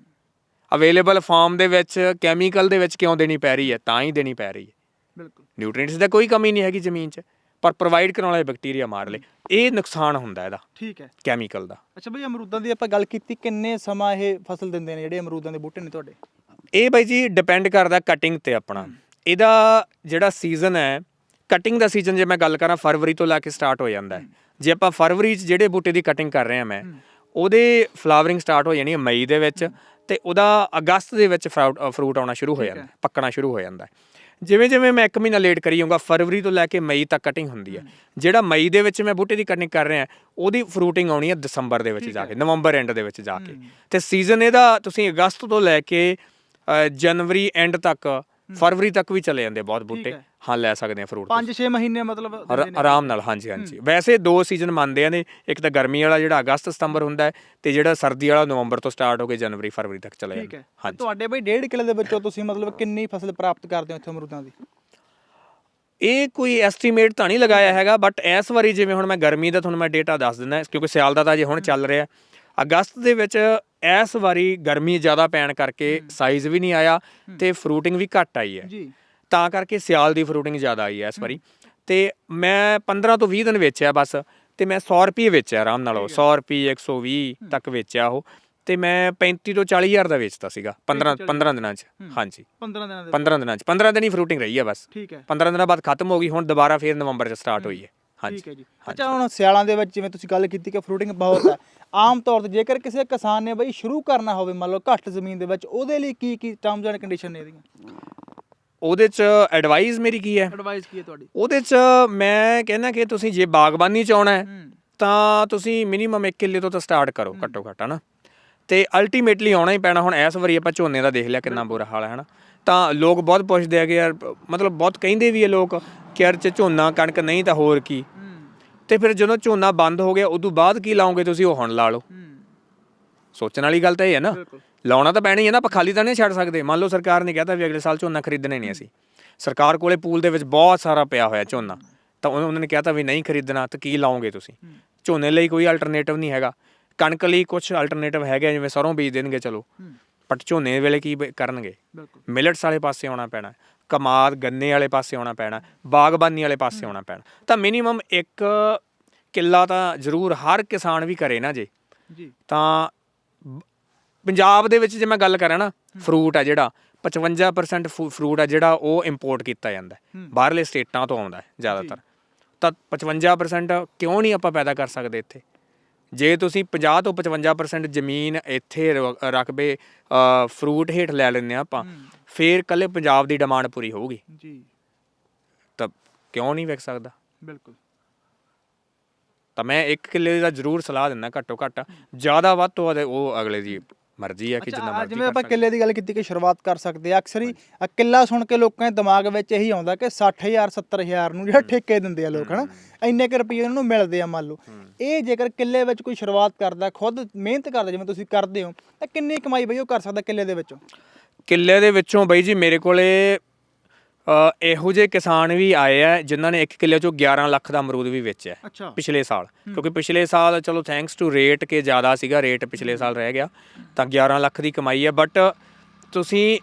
ਅਵੇਲੇਬਲ ਫਾਰਮ ਦੇ ਵਿੱਚ ਕੈਮੀਕਲ ਦੇ ਵਿੱਚ ਕਿਉਂ ਦੇਣੀ ਪੈ ਰਹੀ ਹੈ? ਤਾਂ ਹੀ ਦੇਣੀ ਪੈ ਰਹੀ ਹੈ। ਬਿਲਕੁਲ। ਨਿਊਟ੍ਰੀਐਂਟਸ ਦਾ ਕੋਈ ਕਮੀ ਨਹੀਂ ਹੈਗੀ ਜ਼ਮੀਨ 'ਚ। ਪਰ ਪ੍ਰੋਵਾਈਡ ਕਰਨ ਵਾਲੇ ਬੈਕਟੀਰੀਆ ਮਾਰ ਲਏ। ਇਹ ਨੁਕਸਾਨ ਹੁੰਦਾ ਇਹਦਾ ਠੀਕ ਹੈ। ਕੈਮੀਕਲ ਦਾ। ਅੱਛਾ ਬਈ ਅਮਰੂਦਾਂ ਦੀ ਆਪਾਂ ਗੱਲ ਕੀਤੀ ਕਿੰਨੇ ਸਮਾਂ ਇਹ ਫਸਲ ਦਿੰਦੇ ਨੇ ਜਿਹੜੇ ਅਮਰੂਦਾਂ ਦੇ ਬੂਟੇ ਨੇ ਤੁਹਾਡੇ? ਇਹ ਬਾਈ ਜੀ ਡਿਪੈਂਡ ਕਰਦਾ ਕਟਿੰਗ ਤੇ ਆਪਣਾ। ਇਹਦਾ ਜਿਹੜਾ ਸੀਜ਼ਨ ਹੈ ਕਟਿੰਗ ਦਾ ਸੀਜ਼ਨ ਜੇ ਮੈਂ ਗੱਲ ਕਰਾਂ ਫਰਵਰੀ ਤੋਂ ਲੈ ਕੇ ਸਟਾਰਟ ਹੋ ਜਾਂਦਾ ਹੈ। ਜੇ ਆਪਾਂ ਫਰਵਰੀ 'ਚ ਜਿਹੜੇ ਬੂਟੇ ਦੀ ਕਟਿੰਗ ਕਰ ਰਹੇ ਹਾਂ ਮੈਂ ਉਹਦੇ ਫਲਾਵਰਿੰਗ ਸਟਾਰਟ ਹੋ ਜਾਣੀ ਹੈ ਮਈ ਦੇ ਵਿੱਚ ਤੇ ਉਹਦਾ ਅਗਸਤ ਦੇ ਵਿੱਚ ਫਰੂਟ ਆਉਣਾ ਸ਼ੁਰੂ ਹੋ ਜਾਂਦਾ ਪੱਕਣਾ ਸ਼ੁਰੂ ਹੋ ਜਾਂਦਾ ਹੈ। ਜਿਵੇਂ ਜਿਵੇਂ ਮੈਂ ਇੱਕ ਮਹੀਨਾ ਲੇਟ ਕਰੀ ਜਾਊਂਗਾ ਫਰਵਰੀ ਤੋਂ ਲੈ ਕੇ ਮਈ ਤੱਕ ਕਟਿੰਗ ਹੁੰਦੀ ਹੈ। ਜਿਹੜਾ ਮਈ ਦੇ ਵਿੱਚ ਮੈਂ ਬੂਟੇ ਦੀ ਕਟਿੰਗ ਕਰ ਰਿਹਾ ਉਹਦੀ ਫਰੂਟਿੰਗ ਆਉਣੀ ਹੈ ਦਸੰਬਰ ਦੇ ਵਿੱਚ ਜਾ ਕੇ ਨਵੰਬਰ ਐਂਡ ਦੇ ਵਿੱਚ ਜਾ ਕੇ। ਤੇ ਸੀਜ਼ਨ ਇਹਦਾ ਤੁਸੀਂ ਅਗਸਤ ਤੋਂ ਲੈ ਕੇ ਜਨਵਰੀ ਐਂਡ ਤੱਕ ਫਰਵਰੀ ਤੱਕ ਵੀ ਚਲੇ ਜਾਂਦੇ ਬਹੁਤ ਬੂਟੇ। ਹੈ। ਹਾਂ ਲੈ ਸਕਦੇ ਆ ਫਰੂਟ 5-6 ਮਹੀਨੇ ਮਤਲਬ ਆਰਾ- ਦਿੰਦੇ ਨੇ। ਆਰਾਮ ਨਾਲ ਹਾਂਜੀ ਹਾਂਜੀ। ਵੈਸੇ ਦੋ ਸੀਜ਼ਨ ਮੰਨਦੇ ਆ ਨੇ। ਇੱਕ ਤਾਂ ਗਰਮੀ ਵਾਲਾ ਜਿਹੜਾ ਅਗਸਤ ਸਤੰਬਰ ਹੁੰਦਾ ਹੈ ਤੇ ਜਿਹੜਾ ਸਰਦੀ ਵਾਲਾ ਨਵੰਬਰ ਤੋਂ ਸਟਾਰਟ ਹੋ ਕੇ ਜਨਵਰੀ ਫਰਵਰੀ ਤੱਕ ਚਲਾ ਠੀਕ ਜਾਂਦਾ। ਹੈ। ਹਾਂਜੀ। ਤੁਹਾਡੇ ਬਈ ਡੇਢ ਕਿਲੇ ਦੇ ਵਿੱਚੋਂ ਤੁਸੀਂ ਮਤਲਬ ਕਿੰਨੀ ਫਸਲ ਪ੍ਰਾਪਤ ਕਰਦੇ ਹੋ ਇੱਥੇ ਅਮਰੂਦਾਂ ਦੀ? ਇਹ ਕੋਈ ਐਸਟੀਮੇਟ ਤਾਂ ਨਹੀਂ ਲਗਾਇਆ ਹੈਗਾ ਬਟ ਇਸ ਵਾਰੀ ਜਿਵੇਂ ਹੁਣ ਮੈਂ ਗਰਮੀ ਦਾ ਤੁਹਾਨੂੰ ਮੈਂ ਡੇਟਾ ਦੱਸ ਦਿੰਦਾ ਕਿਉਂਕਿ ਸਿਆਲ ਦਾ ਤਾਂ ਜੇ ਹੁਣ ਚੱਲ ਰਿਹਾ। ਅਗਸਤ ਦੇ ਵਿੱਚ ਇਸ ਵਾਰੀ ਗਰਮੀ ਜ਼ਿਆਦਾ ਪੈਣ ਕਰਕੇ ਸਾਈਜ਼ ਵੀ ਨਹੀਂ ਆਇਆ ਤੇ ਫਰੂਟਿੰਗ ਵੀ ਘੱਟ ਆਈ ਹੈ। ਜੀ। ਤਾਂ ਕਰਕੇ ਸਿਆਲ ਦੀ ਫਰੂਟਿੰਗ ਜ਼ਿਆਦਾ ਆਈ ਹੈ ਇਸ ਵਾਰੀ। ਤੇ ਮੈਂ 15 ਤੋਂ 20 ਦਿਨ ਵੇਚਿਆ ਬਸ ਤੇ ਮੈਂ 100 ਰੁਪਏ ਵੇਚਿਆ ਆਰਾਮ ਨਾਲ ਉਹ 100 ਰੁਪਏ 120 ਤੱਕ ਵੇਚਿਆ ਉਹ ਤੇ ਮੈਂ 35 ਤੋਂ 40 ਹਜ਼ਾਰ ਦਾ ਵੇਚਦਾ ਸੀਗਾ 15 15 ਦਿਨਾਂ 'ਚ। ਹਾਂਜੀ। 15 ਦਿਨਾਂ ਦੇ 15 ਦਿਨਾਂ 'ਚ। 15 ਦਿਨ ਹੀ ਫਰੂਟਿੰਗ ਰਹੀ ਹੈ ਬਸ। ਠੀਕ ਹੈ। 15 ਦਿਨਾਂ ਬਾਅਦ ਖਤਮ ਹੋ ਗਈ ਹੁਣ ਦੁਬਾਰਾ ਫੇਰ ਨਵੰਬਰ 'ਚ ਸਟਾਰਟ ਹੋਈ ਹੈ। ਹਾਂਜੀ ਠੀਕ ਹੈ ਜੀ। ਅੱਛਾ ਹੁਣ ਸਿਆਲਾਂ ਦੇ ਵਿੱਚ ਜਿਵੇਂ ਤੁਸੀਂ ਗੱਲ ਕੀਤੀ ਕਿ ਫਰੂਟਿੰਗ ਬਹੁਤ ਹੈ ਆਮ ਤੌਰ ਤੇ ਜੇਕਰ ਕਿਸੇ ਕਿਸਾਨ ਨੇ ਬਈ ਸ਼ੁਰੂ ਕਰਨਾ ਹੋਵੇ ਮੰਨ ਲਓ ਘੱਟ ਜ਼ਮੀਨ ਦੇ ਵਿੱਚ ਉਹਦੇ ਲਈ ਕੀ ਕੀ ਟਰਮਸ ਐਂਡ ਕੰਡੀਸ਼ਨ ਨੇ ਇਹਦੀਆਂ? ਉਹਦੇ 'ਚ ਐਡਵਾਈਸ ਮੇਰੀ ਕੀ ਹੈ? ਐਡਵਾਈਸ ਕੀ ਹੈ ਤੁਹਾਡੀ? ਉਹਦੇ 'ਚ ਮੈਂ ਕਹਿੰਦਾ ਕਿ ਤੁਸੀਂ ਜੇ ਬਾਗਬਾਨੀ 'ਚ ਆਉਣਾ ਹੈ ਤਾਂ ਤੁਸੀਂ ਮਿਨੀਮਮ 1 ਕਿੱਲੇ ਤੋਂ ਤਾਂ ਸਟਾਰਟ ਕਰੋ ਘੱਟੋ ਘੱਟ ਹਨਾ? ਤੇ ਅਲਟੀਮੇਟਲੀ ਆਉਣਾ ਹੀ ਪੈਣਾ ਹੁਣ ਇਸ ਵਾਰੀ ਆਪਾਂ ਝੋਨੇ ਦਾ ਦੇਖ ਲਿਆ ਕਿੰਨਾ ਬੁਰਾ ਹਾਲ ਹੈ ਹਨਾ? ਤਾਂ ਲੋਕ ਬਹੁਤ ਪੁੱਛਦੇ ਆ ਕਿ ਯਾਰ ਮਤਲਬ ਬਹੁਤ ਕਹਿੰਦੇ ਵੀ ਇਹ ਲੋਕ ਕਿ ਯਾਰ ਚ ਝੋਨਾ ਕਣਕ ਨਹੀਂ ਤਾਂ ਹੋਰ ਕੀ। ਤੇ ਫਿਰ ਜਦੋਂ ਝੋਨਾ ਬੰਦ ਹੋ ਗਿਆ ਉਦੋਂ ਬਾਅਦ ਕੀ ਲਾਓਗੇ ਤੁਸੀਂ? ਉਹ ਹੁਣ ਲਾ ਲਓ। ਸੋਚਣ ਵਾਲੀ ਗੱਲ ਤਾਂ ਇਹ ਹੈ ਨਾ। ਲਾਉਣਾ ਤਾਂ ਪੈਣਾ ਹੀ ਹੈ ਨਾ ਆਪਾਂ ਖਾਲੀ ਤਾਂ ਨਹੀਂ ਛੱਡ ਸਕਦੇ। ਮੰਨ ਲਓ ਸਰਕਾਰ ਨੇ ਕਹਿਤਾ ਵੀ ਅਗਲੇ ਸਾਲ ਝੋਨਾ ਖਰੀਦਣਾ ਨਹੀਂ ਅਸੀਂ। ਸਰਕਾਰ ਕੋਲੇ ਪੂਲ ਦੇ ਵਿੱਚ ਬਹੁਤ ਸਾਰਾ ਪਿਆ ਹੋਇਆ ਝੋਨਾ। ਤਾਂ ਉਹਨਾਂ ਨੇ ਕਹਿਤਾ ਵੀ ਨਹੀਂ ਖਰੀਦਣਾ ਤਾਂ ਕੀ ਲਾਓਗੇ ਤੁਸੀਂ। ਝੋਨੇ ਲਈ ਕੋਈ ਅਲਟਰਨੇਟਿਵ ਨਹੀਂ ਹੈਗਾ। ਕਣਕ ਲਈ ਕੁਝ ਅਲਟਰਨੇਟਿਵ ਹੈਗੇ ਜਿਵੇਂ ਸਰੋਂ ਬੀਜ ਦੇਣਗੇ ਚਲੋ। ਬਟ ਝੋਨੇ ਵੇਲੇ ਕੀ ਕਰਨਗੇ? ਮਿਲਟਸ ਵਾਲੇ ਪਾਸੇ ਆਉਣਾ ਪੈਣਾ। ਕਮਾਦ ਗੰਨੇ ਵਾਲੇ ਪਾਸੇ ਆਉਣਾ ਪੈਣਾ ਬਾਗਬਾਨੀ ਵਾਲੇ ਪਾਸੇ ਆਉਣਾ ਪੈਣਾ। ਤਾਂ ਮਿਨੀਮਮ ਇੱਕ ਕਿੱਲਾ ਤਾਂ ਜ਼ਰੂਰ ਹਰ ਕਿਸਾਨ ਵੀ ਕਰੇ ਨਾ ਜੇ। ਜੀ। ਤਾਂ ਪੰਜਾਬ ਦੇ ਵਿੱਚ ਜੇ ਮੈਂ ਗੱਲ ਕਰਾਂ ਨਾ ਫਰੂਟ ਹੈ ਜਿਹੜਾ 55% ਫੂ- ਫਰੂਟ ਹੈ ਜਿਹੜਾ ਉਹ ਇੰਪੋਰਟ ਕੀਤਾ ਜਾਂਦਾ। ਬਾਹਰਲੇ ਸਟੇਟਾਂ ਤੋਂ ਆਉਂਦਾ ਹੈ ਜ਼ਿਆਦਾਤਰ। ਤਾਂ 55% ਕਿਉਂ ਨਹੀਂ ਆਪਾਂ ਪੈਦਾ ਕਰ ਸਕਦੇ ਇੱਥੇ? ਜੇ ਤੁਸੀਂ 50 ਤੋਂ 55% ਜ਼ਮੀਨ ਇੱਥੇ ਰਕਬੇ ਫਰੂਟ ਹੇਠ ਲੈ ਲੈਂਦੇ ਆ ਆਪਾਂ। ਫੇਰ ਕੱਲੇ ਪੰਜਾਬ ਦੀ ਡਿਮਾਂਡ ਪੂਰੀ ਹੋਊਗੀ। ਜੀ। ਤਾਂ ਕਿਉਂ ਨਹੀਂ ਵਿਕ ਸਕਦਾ? ਬਿਲਕੁਲ। ਤਾਂ ਮੈਂ ਇੱਕ ਕਿੱਲੇ ਦਾ ਜ਼ਰੂਰ ਸਲਾਹ ਦਿੰਦਾ ਘੱਟੋ ਘੱਟ ਜ਼ਿਆਦਾ ਵੱਧ ਤੋਂ ਵੱਧ ਉਹ ਅਗਲੇ ਦੀ ਮਰਜ਼ੀ ਹੈ ਕਿ ਜਿੰਨਾ ਮਰਜ਼ੀ ਜਿਵੇਂ ਆਪਾਂ ਕਿੱਲੇ ਦੀ ਗੱਲ ਕੀਤੀ ਕਿ ਸ਼ੁਰੂਆਤ ਕਰ ਸਕਦੇ ਆ ਅਕਸਰ ਹੀ ਕਿੱਲਾ ਸੁਣ ਕੇ ਲੋਕਾਂ ਦੇ ਦਿਮਾਗ ਵਿੱਚ ਇਹੀ ਆਉਂਦਾ ਕਿ 60000 70000 ਨੂੰ ਜਿਹੜਾ ਠੇਕੇ ਦਿੰਦੇ ਆ ਲੋਕ ਹਨਾ? ਇੰਨੇ ਕੁ ਰੁਪਏ ਉਹਨਾਂ ਨੂੰ ਮਿਲਦੇ ਆ ਮੰਨ ਲਓ। ਇਹ ਜੇਕਰ ਕਿੱਲੇ ਵਿੱਚ ਕੋਈ ਸ਼ੁਰੂਆਤ ਕਰਦਾ ਖੁਦ ਮਿਹਨਤ ਕਰਦਾ ਜਿਵੇਂ ਤੁਸੀਂ ਕਰਦੇ ਹੋ ਤਾਂ ਕਿੰਨੀ ਕਮਾਈ ਬਈ ਉਹ ਕਰ ਸਕਦਾ ਕਿੱਲੇ ਦੇ ਵਿੱਚੋਂ? ਕਿੱਲੇ ਦੇ ਵਿੱਚੋਂ ਬਈ ਜੀ ਮੇਰੇ ਕੋਲੇ ਅ, ਇਹੋ ਜਿਹੇ ਕਿਸਾਨ ਵੀ ਆਏ ਆ ਜਿਨ੍ਹਾਂ ਨੇ ਇੱਕ ਕਿੱਲੇ ਚੋਂ 11 ਲੱਖ ਦਾ ਅਮਰੂਦ ਵੀ ਵੇਚਿਆ ਅੱਛਾ। ਪਿਛਲੇ ਸਾਲ। ਕਿਉਂਕਿ ਪਿਛਲੇ ਸਾਲ ਚਲੋ ਥੈਂਕਸ ਟੂ ਰੇਟ ਕੇ ਜ਼ਿਆਦਾ ਸੀਗਾ ਰੇਟ ਪਿਛਲੇ ਸਾਲ ਰਹਿ ਗਿਆ ਤਾਂ 11 ਲੱਖ ਦੀ ਕਮਾਈ ਹੈ। ਬਟ ਤੁਸੀਂ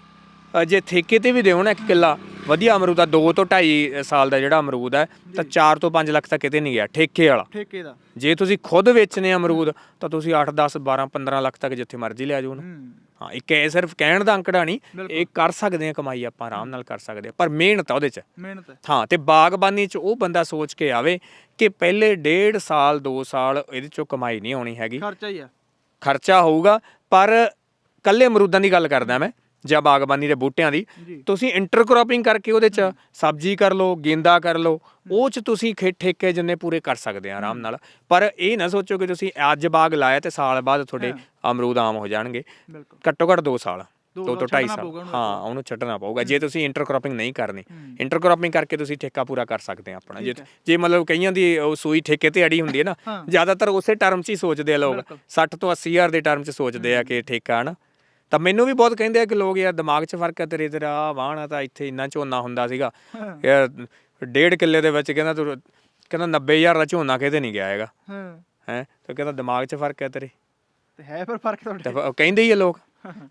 ਅ, ਜੇ ਠੇਕੇ ਤੇ ਵੀ ਦਿਓ ਨਾ ਇੱਕ ਕਿੱਲਾ। ਵਧੀਆ ਅਮਰੂਦ ਆ 2 ਤੋਂ 2.5 ਸਾਲ ਦਾ ਜਿਹੜਾ ਅਮਰੂਦ ਹੈ ਤਾਂ 4 ਤੋਂ 5 ਲੱਖ ਤਾਂ ਕਿਤੇ ਨਹੀਂ ਗਿਆ ਠੇਕੇ ਵਾਲਾ। ਠੇਕੇ ਦਾ। ਜੇ ਤੁਸੀਂ ਖੁਦ ਵੇਚਨੇ ਅਮਰੂਦ ਤਾਂ ਤੁਸੀਂ 8 10 12 15 ਲੱਖ ਤੱਕ ਜਿੱਥੇ ਮਰਜ਼ੀ ਲੈ ਜਾਓ ਨਾ। ਹੂੰ। ਹਾਂ ਇੱਕ ਇਹ ਸਿਰਫ ਕਹਿਣ ਦਾ ਅੰਕੜਾ ਨਹੀਂ ਇਹ ਕਰ ਸਕਦੇ ਆ ਕਮਾਈ ਆਪਾਂ ਆਰਾਮ ਨਾਲ ਕਰ ਸਕਦੇ ਆ ਪਰ ਮਿਹਨਤ ਆ ਉਹਦੇ 'ਚ। ਮਿਹਨਤ ਹੈ। ਹਾਂ ਤੇ ਬਾਗਬਾਨੀ 'ਚ ਉਹ ਬੰਦਾ ਸੋਚ ਕੇ ਆਵੇ ਕਿ ਪਹਿਲੇ ਡੇਢ ਸਾਲ 2 ਸਾਲ ਇਹਦੇ 'ਚੋਂ ਕਮਾਈ ਨਹੀਂ ਆਉਣੀ ਹੈਗੀ। ਖਰਚਾ ਹੀ ਆ। ਖਰਚਾ ਹੋਊਗਾ ਪਰ ਕੱਲੇ ਅਮਰੂਦਾਂ ਦੀ ਗੱਲ ਕਰਦਾ ਮੈਂ। ਜਾਂ ਬਾਗਬਾਨੀ ਦੇ ਬੂਟਿਆਂ ਦੀ ਤੁਸੀਂ ਇੰਟਰਕ੍ਰੋਪਿੰਗ ਕਰਕੇ ਉਹਦੇ 'ਚ ਸਬਜ਼ੀ ਕਰ ਲਓ ਗੇਂਦਾ ਕਰ ਲਓ ਉਹ 'ਚ ਤੁਸੀਂ ਖੇ ਠੇਕੇ ਜਿੰਨੇ ਪੂਰੇ ਕਰ ਸਕਦੇ ਆ ਆਰਾਮ ਨਾਲ। ਪਰ ਇਹ ਨਾ ਸੋਚੋ ਕਿ ਤੁਸੀਂ ਅੱਜ ਬਾਗ ਲਾਇਆ ਤੇ ਸਾਲ ਬਾਅਦ ਤੁਹਾਡੇ ਅਮਰੂਦ ਆਮ ਹੋ ਜਾਣਗੇ। ਘੱਟੋ ਘੱਟ 2 ਸਾਲ ਦੋ 2 ਤੋਂ ਸਾਲ 2.5 ਛੱਡਣਾ ਸਾਲ। ਹਾਂ ਉਹਨੂੰ ਛੱਡਣਾ ਪਊਗਾ ਜੇ ਤੁਸੀਂ ਇੰਟਰਕ੍ਰੋਪਿੰਗ ਨਹੀਂ ਕਰਨੀ। ਹੂੰ। ਇੰਟਰਕ੍ਰੋਪਿੰਗ ਕਰਕੇ ਤੁਸੀਂ ਠੇਕਾ ਪੂਰਾ ਕਰ ਸਕਦੇ ਆ ਆਪਣਾ। ਜੇ। ਜੇ ਮਤਲਬ ਕਈਆਂ ਦੀ ਉਹ ਸੂਈ ਠੇਕੇ ਤੇ ਅੜੀ ਹੁੰਦੀ ਹੈ ਨਾ। ਜ਼ਿਆਦਾਤਰ ਉਸੇ ਟਰਮ 'ਚ ਹੀ ਸੋਚਦੇ ਆ ਲੋਕ। ਬਿਲਕੁਲ। 60 ਤੋਂ 80 ਹਜ਼ਾਰ ਦੇ ਟਰਮ 'ਚ ਸੋਚਦੇ ਆ ਕਿ ਠੇਕਾ ਹਨ ਤਾਂ ਮੈਨੂੰ ਵੀ ਬਹੁਤ ਕਹਿੰਦੇ ਆ ਕਿ ਲੋਕ ਯਾਰ ਦਿਮਾਗ 'ਚ ਫ਼ਰਕ ਹੈ ਤੇਰੇ ਤੇਰਾ ਵਾਹਣ ਆ ਤਾਂ ਇੱਥੇ ਇੰਨਾ ਝੋਨਾ ਹੁੰਦਾ ਸੀਗਾ। ਯਾਰ ਡੇਢ ਕਿੱਲੇ ਦੇ ਵਿੱਚ ਕਹਿੰਦਾ ਤੂੰ ਕਹਿੰਦਾ 90000 ਦਾ ਝੋਨਾ ਕਿਤੇ ਨਹੀਂ ਗਿਆ ਹੈਗਾ। ਹਾਂ। ਹੈ? ਤਾਂ ਕਹਿੰਦਾ ਦਿਮਾਗ 'ਚ ਫ਼ਰਕ ਹੈ ਤੇਰੇ। ਤੇ ਹੈ ਫਿਰ ਫ਼ਰਕ ਤੁਹਾਡੇ ਤਾਂ ਕਹਿੰਦੇ ਹੀ ਆ ਲੋਕ।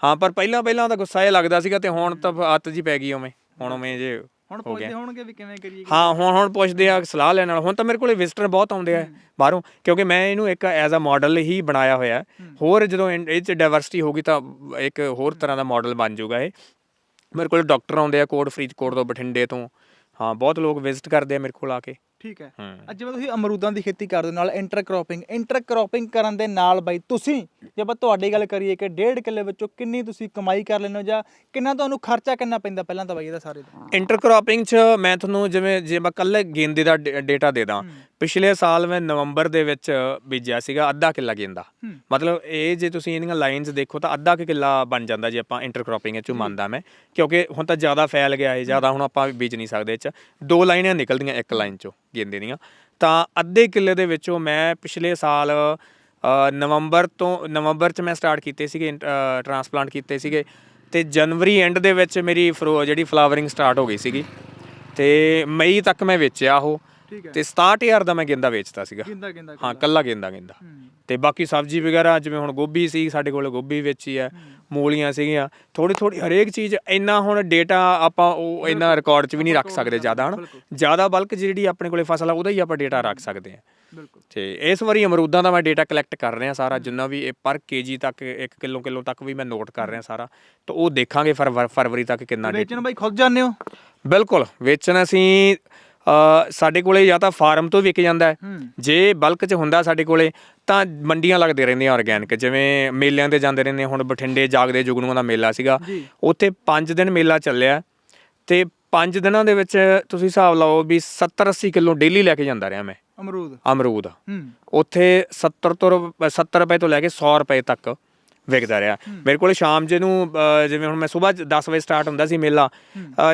ਹਾਂ। ਪਰ ਪਹਿਲਾਂ ਪਹਿਲਾਂ ਤਾਂ ਗੁੱਸਾ ਇਹ ਲੱਗਦਾ ਸੀਗਾ ਤੇ ਹੁਣ ਤਾਂ ਆਦਤ ਜੀ ਪੈ ਗਈ ਉਵੇਂ। ਹੁਣ ਉਵੇਂ ਜੇ ਹੁਣ ਹੋ ਪੁੱਛਦੇ ਗਿਆ ਹੋਣਗੇ ਵੀ ਕਿਵੇਂ ਕਰੀਏ ਹਾਂ ਹੁਣ ਹੁਣ ਪੁੱਛਦੇ ਆ ਸਲਾਹ ਲੈਣ ਨਾਲ ਹੁਣ ਤਾਂ ਮੇਰੇ ਕੋਲੇ ਵਿਜ਼ਟਰ ਬਹੁਤ ਆਉਂਦੇ ਆ ਬਾਹਰੋਂ ਕਿਉਂਕਿ ਮੈਂ ਇਹਨੂੰ ਇੱਕ ਐਜ਼ ਅ ਮਾਡਲ ਹੀ ਬਣਾਇਆ ਹੋਇਆ ਹੈ। ਹੋਰ ਜਦੋਂ ਇਨ- ਇਹ ਚ ਡਾਈਵਰਸਿਟੀ ਹੋਗੀ ਤਾਂ ਇੱਕ ਹੋਰ ਤਰ੍ਹਾਂ ਦਾ ਮਾਡਲ ਬਣ ਜਾਊਗਾ ਇਹ। ਮੇਰੇ ਕੋਲ ਡਾਕਟਰ ਆਉਂਦੇ ਆ ਕੋਟ ਫਰੀਦਕੋਟ ਤੋਂ ਬਠਿੰਡੇ ਤੋਂ। ਹਾਂ ਬਹੁਤ ਲੋਕ ਵਿਜ਼ਿਟ ਕਰਦੇ ਆ ਮੇਰੇ ਕੋਲ ਆ ਕੇ। ਠੀਕ ਹੈ। ਹੂੰ। ਅੱਜ ਜਿਵੇਂ ਤੁਸੀਂ ਅਮਰੂਦਾਂ ਦੀ ਖੇਤੀ ਕਰਦੇ ਹੋ ਨਾਲ ਇੰਟਰਕ੍ਰੋਪਿੰਗ ਇੰਟਰਕ੍ਰੋਪਿੰਗ ਕਰਨ ਦੇ ਨਾਲ ਬਾਈ ਤੁਸੀਂ ਜੇ ਆਪਾਂ ਤੁਹਾਡੀ ਗੱਲ ਕਰੀਏ ਕਿ ਡੇਢ ਕਿੱਲੇ ਵਿੱਚੋਂ ਕਿੰਨੀ ਤੁਸੀਂ ਕਮਾਈ ਕਰ ਲੈਂਦੇ ਹੋ ਜਾਂ ਕਿੰਨਾ ਤੁਹਾਨੂੰ ਖਰਚਾ ਕਿੰਨਾ ਪੈਂਦਾ ਪਹਿਲਾਂ ਤਾਂ ਬਾਈ ਇਹਦਾ ਸਾਰੇ ਦਾ ਇੰਟਰਕ੍ਰੋਪਿੰਗ ਚ ਮੈਂ ਤੁਹਾਨੂੰ ਜਿਵੇਂ ਜੇ ਮੈਂ ਕੱਲੇ ਗੇਂਦੇ ਦਾ ਡੇਟਾ ਦੇ ਦਾਂ ਪਿਛਲੇ ਸਾਲ ਮੈਂ ਨਵੰਬਰ ਦੇ ਵਿੱਚ ਬੀਜਿਆ ਸੀਗਾ ਅੱਧਾ ਕਿੱਲਾ ਗੇਂਦਾ। ਹੂੰ। ਮਤਲਬ ਇਹ ਜੇ ਤੁਸੀਂ ਇਹਦੀਆਂ ਲਾਈਨਸ ਦੇਖੋ ਤਾਂ ਅੱਧਾ ਕਿੱਲਾ ਬਣ ਜਾਂਦਾ ਜੇ ਆਪਾਂ ਇੰਟਰਕ੍ਰੋਪਿੰਗ ਚ ਮੰਨਦਾ ਮੈਂ ਕਿਉਂਕਿ ਹੁਣ ਤਾਂ ਜ਼ਿਆਦਾ ਫੈਲ ਗਿਆ ਇਹ ਜ਼ਿਆਦਾ ਹੁਣ ਆਪਾਂ ਬੀਜ ਨਹੀਂ ਸਕਦੇ ਇਹ ਚ। ਦੋ ਲਾਈਨਾਂ ਨਿਕਲਦੀਆਂ ਇੱਕ ਲਾਈਨ ਚੋਂ। ਗੇਂਦੇ ਦੀਆਂ ਤਾਂ ਅੱਧੇ ਕਿੱਲੇ ਦੇ ਵਿੱਚੋਂ ਮੈਂ ਪਿਛਲੇ ਸਾਲ ਨਵੰਬਰ ਤੋਂ, ਨਵੰਬਰ ਚ ਮੈਂ ਸਟਾਰਟ ਕੀਤੇ ਸੀਗੇ ਟਰਾਂਸਪਲਾਂਟ ਕੀਤੇ ਸੀਗੇ ਤੇ ਜਨਵਰੀ ਐਂਡ ਦੇ ਵਿੱਚ ਮੇਰੀ ਫਰੋ, ਜਿਹੜੀ ਫਲਾਵਰਿੰਗ ਸਟਾਰਟ ਹੋ ਗਈ ਸੀਗੀ ਤੇ ਮਈ ਤੱਕ ਮੈਂ ਵੇਚਿਆ ਉਹ। ਠੀਕ ਹੈ। ਤੇ 67000 ਦਾ ਮੈਂ ਗੇਂਦਾ ਵੇਚਦਾ ਸੀਗਾ। ਗਿੰਦਾ ਗਿੰਦਾ ਹਾਂ ਕੱਲਾ ਗੇਂਦਾ ਗੇਂਦਾ। ਤੇ ਬਾਕੀ ਸਬਜ਼ੀ ਵਗੈਰਾ ਜਿਵੇਂ ਹੁਣ ਗੋਭੀ ਸੀ ਸਾਡੇ ਕੋਲ ਗੋਭੀ ਵੇਚੀ ਹੈ ਮੂਲੀਆਂ ਸੀਗੀਆਂ ਥੋੜੀ ਥੋੜੀ ਹਰੇਕ ਚੀਜ਼ ਇੰਨਾ ਹੁਣ ਡੇਟਾ ਆਪਾਂ ਉਹ ਇੰਨਾ ਰਿਕਾਰਡ 'ਚ ਵੀ ਨਹੀਂ ਰੱਖ ਸਕਦੇ ਜ਼ਿਆਦਾ ਹਨ। ਜ਼ਿਆਦਾ ਬਲਕ ਜਿਹੜੀ ਆਪਣੇ ਕੋਲੇ ਫਸਲ ਆ ਉਹਦਾ ਹੀ ਆਪਾਂ ਡੇਟਾ ਰੱਖ ਸਕਦੇ ਹਾਂ। ਬਿਲਕੁਲ। ਤੇ ਇਸ ਵਾਰੀ ਅਮਰੂਦਾਂ ਦਾ ਮੈਂ ਡੇਟਾ ਕਲੈਕਟ ਕਰ ਰਿਹਾ ਸਾਰਾ ਜਿੰਨਾ ਵੀ ਇਹ ਪਰ ਕੇਜੀ ਤੱਕ 1 ਕਿਲੋ ਕਿਲੋ ਤੱਕ ਵੀ ਮੈਂ ਨੋਟ ਕਰ ਰਿਹਾ ਸਾਰਾ। ਤਾਂ ਉਹ ਦੇਖਾਂਗੇ ਫਰਵਰ- ਤੱਕ ਕਿੰਨਾ ਡੇਟਾ ਵੇਚਣ ਬਾਈ ਖੁਦ ਹੋ? ਬਿਲਕੁਲ ਵੇਚਣ ਅਸੀਂ ਸਾਡੇ ਕੋਲੇ ਜਾਂ ਤਾਂ ਫਾਰਮ ਤੋਂ ਵਿਕ ਜਾਂਦਾ ਜੇ ਬਲਕ 'ਚ ਹੁੰਦਾ ਸਾਡੇ ਕੋਲੇ ਤਾਂ ਮੰਡੀਆਂ ਲੱਗਦੇ ਰਹਿੰਦੀਆਂ ਆਰਗੈਨਿਕ ਜਿਵੇਂ ਮੇਲਿਆਂ ਤੇ ਜਾਂਦੇ ਰਹਿੰਦੇ ਹੁਣ ਬਠਿੰਡੇ ਜਾਗਦੇ ਜੁਗਨੂਆਂ ਦਾ ਮੇਲਾ ਸੀਗਾ। ਉੱਥੇ 5 ਦਿਨ ਮੇਲਾ ਚੱਲਿਆ। ਤੇ 5 ਦਿਨਾਂ ਦੇ ਵਿੱਚ ਤੁਸੀਂ ਹਿਸਾਬ ਲਾਓ ਵੀ 70 80 ਕਿਲੋ ਡੇਲੀ ਲੈ ਕੇ ਜਾਂਦਾ ਰਿਹਾ ਮੈਂ। ਅਮਰੂਦ। ਅਮਰੂਦ। ਹੂੰ। ਉੱਥੇ 70 ਤੋਂ ਰੁਪ- 70 ਰੁਪਏ ਤੋਂ ਲੈ ਕੇ 100 ਰੁਪਏ ਤੱਕ ਵਿਕਦਾ ਰਿਹਾ। ਮੇਰੇ ਕੋਲ ਸ਼ਾਮ ਜੇ ਨੂੰ ਅ, ਜਿਵੇਂ ਹੁਣ ਮੈਂ ਸਵੇਰ 10 ਵਜੇ ਸਟਾਰਟ ਹੁੰਦਾ ਸੀ ਮੇਲਾ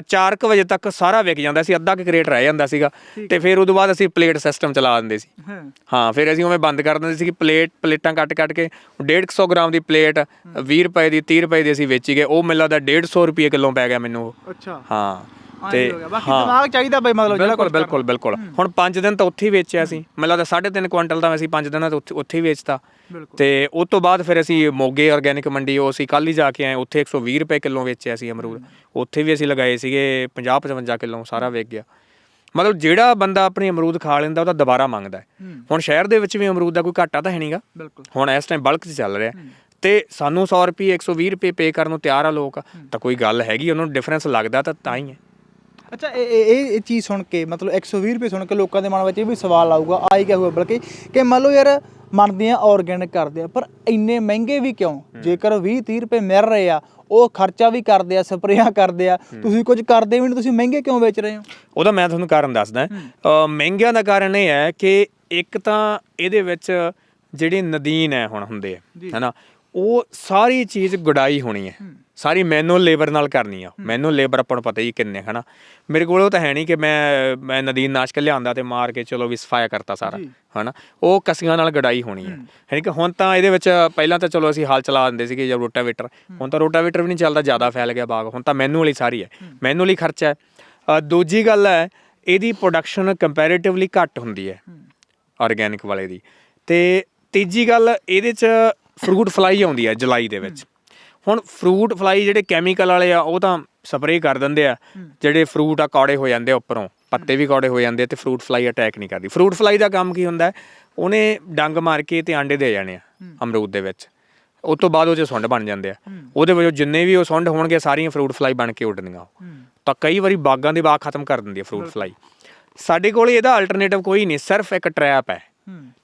4:00 ਵਜੇ ਤੱਕ ਸਾਰਾ ਵਿਕ ਜਾਂਦਾ ਸੀ ਅੱਧਾ ਕੁ ਕਰੇਟ ਰਹਿ ਜਾਂਦਾ ਸੀਗਾ ਤੇ ਫਿਰ ਉਦੋਂ ਬਾਅਦ ਅਸੀਂ ਪਲੇਟ ਸਿਸਟਮ ਚਲਾ ਦਿੰਦੇ ਸੀ। ਹਾਂ। ਹਾਂ ਫਿਰ ਅਸੀਂ ਉਵੇਂ ਬੰਦ ਕਰ ਦਿੰਦੇ ਸੀ ਕਿ ਪਲੇਟ ਪਲੇਟਾਂ ਕੱਟ ਕੱਟ ਕੇ 150 ਗ੍ਰਾਮ ਦੀ ਪਲੇਟ 20 ਰੁਪਏ ਦੀ 30 ਰੁਪਏ ਦੀ ਅਸੀਂ ਵੇਚੀ ਗਏ। ਉਹ ਮੈਨੂੰ ਲੱਗਦਾ 150 ਰੁਪਏ ਕਿਲੋ ਪੈ ਗਿਆ ਮੈਨੂੰ ਉਹ। ਅੱਛਾ। ਹਾਂ। ਤੇ ਬਾਕੀ ਦਿਮਾਗ ਚਾਹੀਦਾ ਬਾਈ ਮਤਲਬ ਬਿਲਕੁਲ ਬਿਲਕੁਲ ਬਿਲਕੁਲ। ਹੁਣ 5 ਦਿਨ ਤਾਂ ਉੱਥੇ ਹੀ ਵੇਚਿਆ ਸੀ। ਮੈਨੂੰ ਲੱਗਦਾ 3.5 ਕੁਇੰਟਲ ਤਾਂ ਅਸੀਂ 5 ਦਿਨਾਂ ਤੋਂ ਉੱਥੇ ਹੀ ਵੇਚਤਾ। ਤੇ ਉਸ ਤੋਂ ਬਾਅਦ ਫਿਰ ਅਸੀਂ ਮੋਗੇ ਆਰਗੈਨਿਕ ਮੰਡੀ ਉਹ ਅਸੀਂ ਕੱਲ ਹੀ ਜਾ ਕੇ ਆਏ। ਉੱਥੇ 120 ਰੁਪਏ ਕਿਲੋ ਵੇਚਿਆ ਸੀ ਅਮਰੂਦ। ਉੱਥੇ ਵੀ ਅਸੀਂ ਲਗਾਏ ਸੀਗੇ 50 55 ਕਿਲੋ ਸਾਰਾ ਵਿਕ ਗਿਆ। ਮਤਲਬ ਜਿਹੜਾ ਬੰਦਾ ਆਪਣੀ ਅਮਰੂਦ ਖਾ ਲੈਂਦਾ ਉਹ ਤਾਂ ਦੁਬਾਰਾ ਮੰਗਦਾ ਹੁਣ ਸ਼ਹਿਰ ਦੇ ਵਿੱਚ ਵੀ ਅਮਰੂਦ ਦਾ ਕੋਈ ਘਾਟਾ ਤਾਂ ਹੈ ਨਹੀਂਗਾ ਹੁਣ ਇਸ ਟਾਈਮ ਬਲਕ 'ਚ ਚੱਲ ਰਿਹਾ। ਤੇ ਸਾਨੂੰ 100 ਰੁਪਏ 120 ਰੁਪਏ ਪੇ ਕਰਨ ਨੂੰ ਤਿਆਰ ਆ ਲੋਕ। ਤਾਂ ਕੋਈ ਗੱਲ ਹੈਗੀ ਉਹਨਾਂ ਨੂੰ ਡਿਫਰੈਂਸ ਲੱਗਦਾ ਤਾਂ ਤਾਂ ਹੀ ਹੈ। ਅੱਛਾ ਇਹ ਇਹ ਇਹ- ਚੀਜ਼ ਸੁਣ ਕੇ ਮਤਲਬ 120 ਰੁਪਏ ਸੁਣ ਕੇ ਲੋਕਾਂ ਦੇ ਮਨ ਵਿੱਚ ਇਹ ਵੀ ਸਵਾਲ ਆਊਗਾ ਆਈ ਕਿਆ ਹੋਊਗਾ ਬਲਕਿ ਕਿ ਮੰਨ ਲਓ ਯਾਰ ਮੰਨਦੇ ਆ ਆਰਗੈਨਿਕ ਕਰਦੇ ਆ ਪਰ ਇੰਨੇ ਮਹਿੰਗੇ ਵੀ ਕਿਉਂ? ਜੇਕਰ 20 30 ਰੁਪਏ ਮਿਲ ਰਹੇ ਆ ਉਹ ਖਰਚਾ ਵੀ ਕਰਦੇ ਆ ਸਪਰੇਆਂ ਕਰਦੇ ਆ ਤੁਸੀਂ ਕੁਝ ਕਰਦੇ ਵੀ ਨਹੀਂ ਤੁਸੀਂ ਮਹਿੰਗੇ ਕਿਉਂ ਵੇਚ ਰਹੇ ਹੋ? ਉਹਦਾ ਮੈਂ ਤੁਹਾਨੂੰ ਕਾਰਨ ਦੱਸਦਾ ਮਹਿੰਗਿਆਂ ਦਾ ਕਾਰਨ ਇਹ ਹੈ ਕਿ ਇੱਕ ਤਾਂ ਇਹਦੇ ਵਿੱਚ ਜਿਹੜੇ ਨਦੀਨ ਹੈ ਹੁਣ ਹੁੰਦੇ ਜੀ। ਹੈਨਾ ਉਹ ਸਾਰੀ ਚੀਜ਼ ਗੁਡਾਈ ਹੋਣੀ ਹੈ। ਸਾਰੀ ਮੈਨੂਅਲ ਲੇਬਰ ਨਾਲ ਕਰਨੀ ਆ। ਮੈਨੂਅਲ ਲੇਬਰ ਆਪਾਂ ਨੂੰ ਪਤਾ ਹੀ ਕਿੰਨੇ ਹਨਾ। ਮੇਰੇ ਕੋਲ ਉਹ ਤਾਂ ਹੈ ਨਹੀਂ ਕਿ ਮੈਂ ਮੈਂ ਨਦੀਨ ਨਾਸ਼ਕ ਲਿਆਂਦਾ ਤੇ ਮਾਰ ਕੇ ਚਲੋ ਵੀ ਸਫਾਇਆ ਕਰਤਾ ਸਾਰਾ। ਹਨਾ। ਉਹ ਕਸੀਆਂ ਨਾਲ ਗੜਾਈ ਹੋਣੀ ਹੈ। ਹੈ ਕਿ ਹੁਣ ਤਾਂ ਇਹਦੇ ਵਿੱਚ ਪਹਿਲਾਂ ਤਾਂ ਚਲੋ ਅਸੀਂ ਹਲ ਚਲਾ ਦਿੰਦੇ ਸੀਗੇ ਜਾਂ ਰੋਟਾਵੇਟਰ। ਹੁਣ ਤਾਂ ਰੋਟਾਵੇਟਰ ਵੀ ਨਹੀਂ ਚੱਲਦਾ ਜ਼ਿਆਦਾ ਫੈਲ ਗਿਆ ਬਾਗ। ਹੁਣ ਤਾਂ ਮੈਨੂਅਲ ਹੀ ਸਾਰੀ ਹੈ। ਮੈਨੂਅਲ ਹੀ ਖਰਚਾ ਹੈ। ਦੂਜੀ ਗੱਲ ਹੈ ਇਹਦੀ ਪ੍ਰੋਡਕਸ਼ਨ ਕੰਪੈਰੀਟਿਵਲੀ ਘੱਟ ਹੁੰਦੀ ਹੈ। ਆਰਗੈਨਿਕ ਵਾਲੇ ਦੀ। ਤੇ ਤੀਜੀ ਗੱਲ ਇਹਦੇ ਚ ਫਰੂਟ ਫਲਾਈ ਆਉਂਦੀ ਹੈ ਜੁਲਾਈ ਦੇ ਵਿੱਚ। ਹੁਣ ਫਰੂਟ ਫਲਾਈ ਜਿਹੜੇ ਕੈਮੀਕਲ ਵਾਲੇ ਆ ਉਹ ਤਾਂ ਸਪਰੇਅ ਕਰ ਦਿੰਦੇ ਆ। ਜਿਹੜੇ ਫਰੂਟ ਆ ਕੌੜੇ ਹੋ ਜਾਂਦੇ ਆ ਉੱਪਰੋਂ। ਪੱਤੇ ਵੀ ਕੌੜੇ ਹੋ ਜਾਂਦੇ ਆ ਤੇ ਫਰੂਟ ਫਲਾਈ ਅਟੈਕ ਨਹੀਂ ਕਰਦੀ। ਫਰੂਟ ਫਲਾਈ ਦਾ ਕੰਮ ਕੀ ਹੁੰਦਾ? ਉਹਨੇ ਡੰਗ ਮਾਰ ਕੇ ਤੇ ਆਂਡੇ ਦੇ ਜਾਣੇ ਆ ਅਮਰੂਦ ਦੇ ਵਿੱਚ। ਉਸ ਤੋਂ ਬਾਅਦ ਉਹ ਚ ਸੁੰਡ ਬਣ ਜਾਂਦੇ ਆ। ਉਹਦੇ ਵਿੱਚ ਜਿੰਨੇ ਵੀ ਉਹ ਸੁੰਡ ਹੋਣਗੇ ਸਾਰੀਆਂ ਫਰੂਟ ਫਲਾਈ ਬਣ ਕੇ ਉੱਡਣੀਆਂ ਉਹ। ਤਾਂ ਕਈ ਵਾਰੀ ਬਾਗਾਂ ਦੇ ਬਾਗ ਖਤਮ ਕਰ ਦਿੰਦੀ ਹੈ ਫਰੂਟ ਫਲਾਈ ਸਾਡੇ ਕੋਲ ਇਹਦਾ ਅਲਟਰਨੇਟਿਵ ਕੋਈ ਨਹੀਂ ਸਿਰਫ ਇੱਕ ਟ੍ਰੈਪ ਹੈ।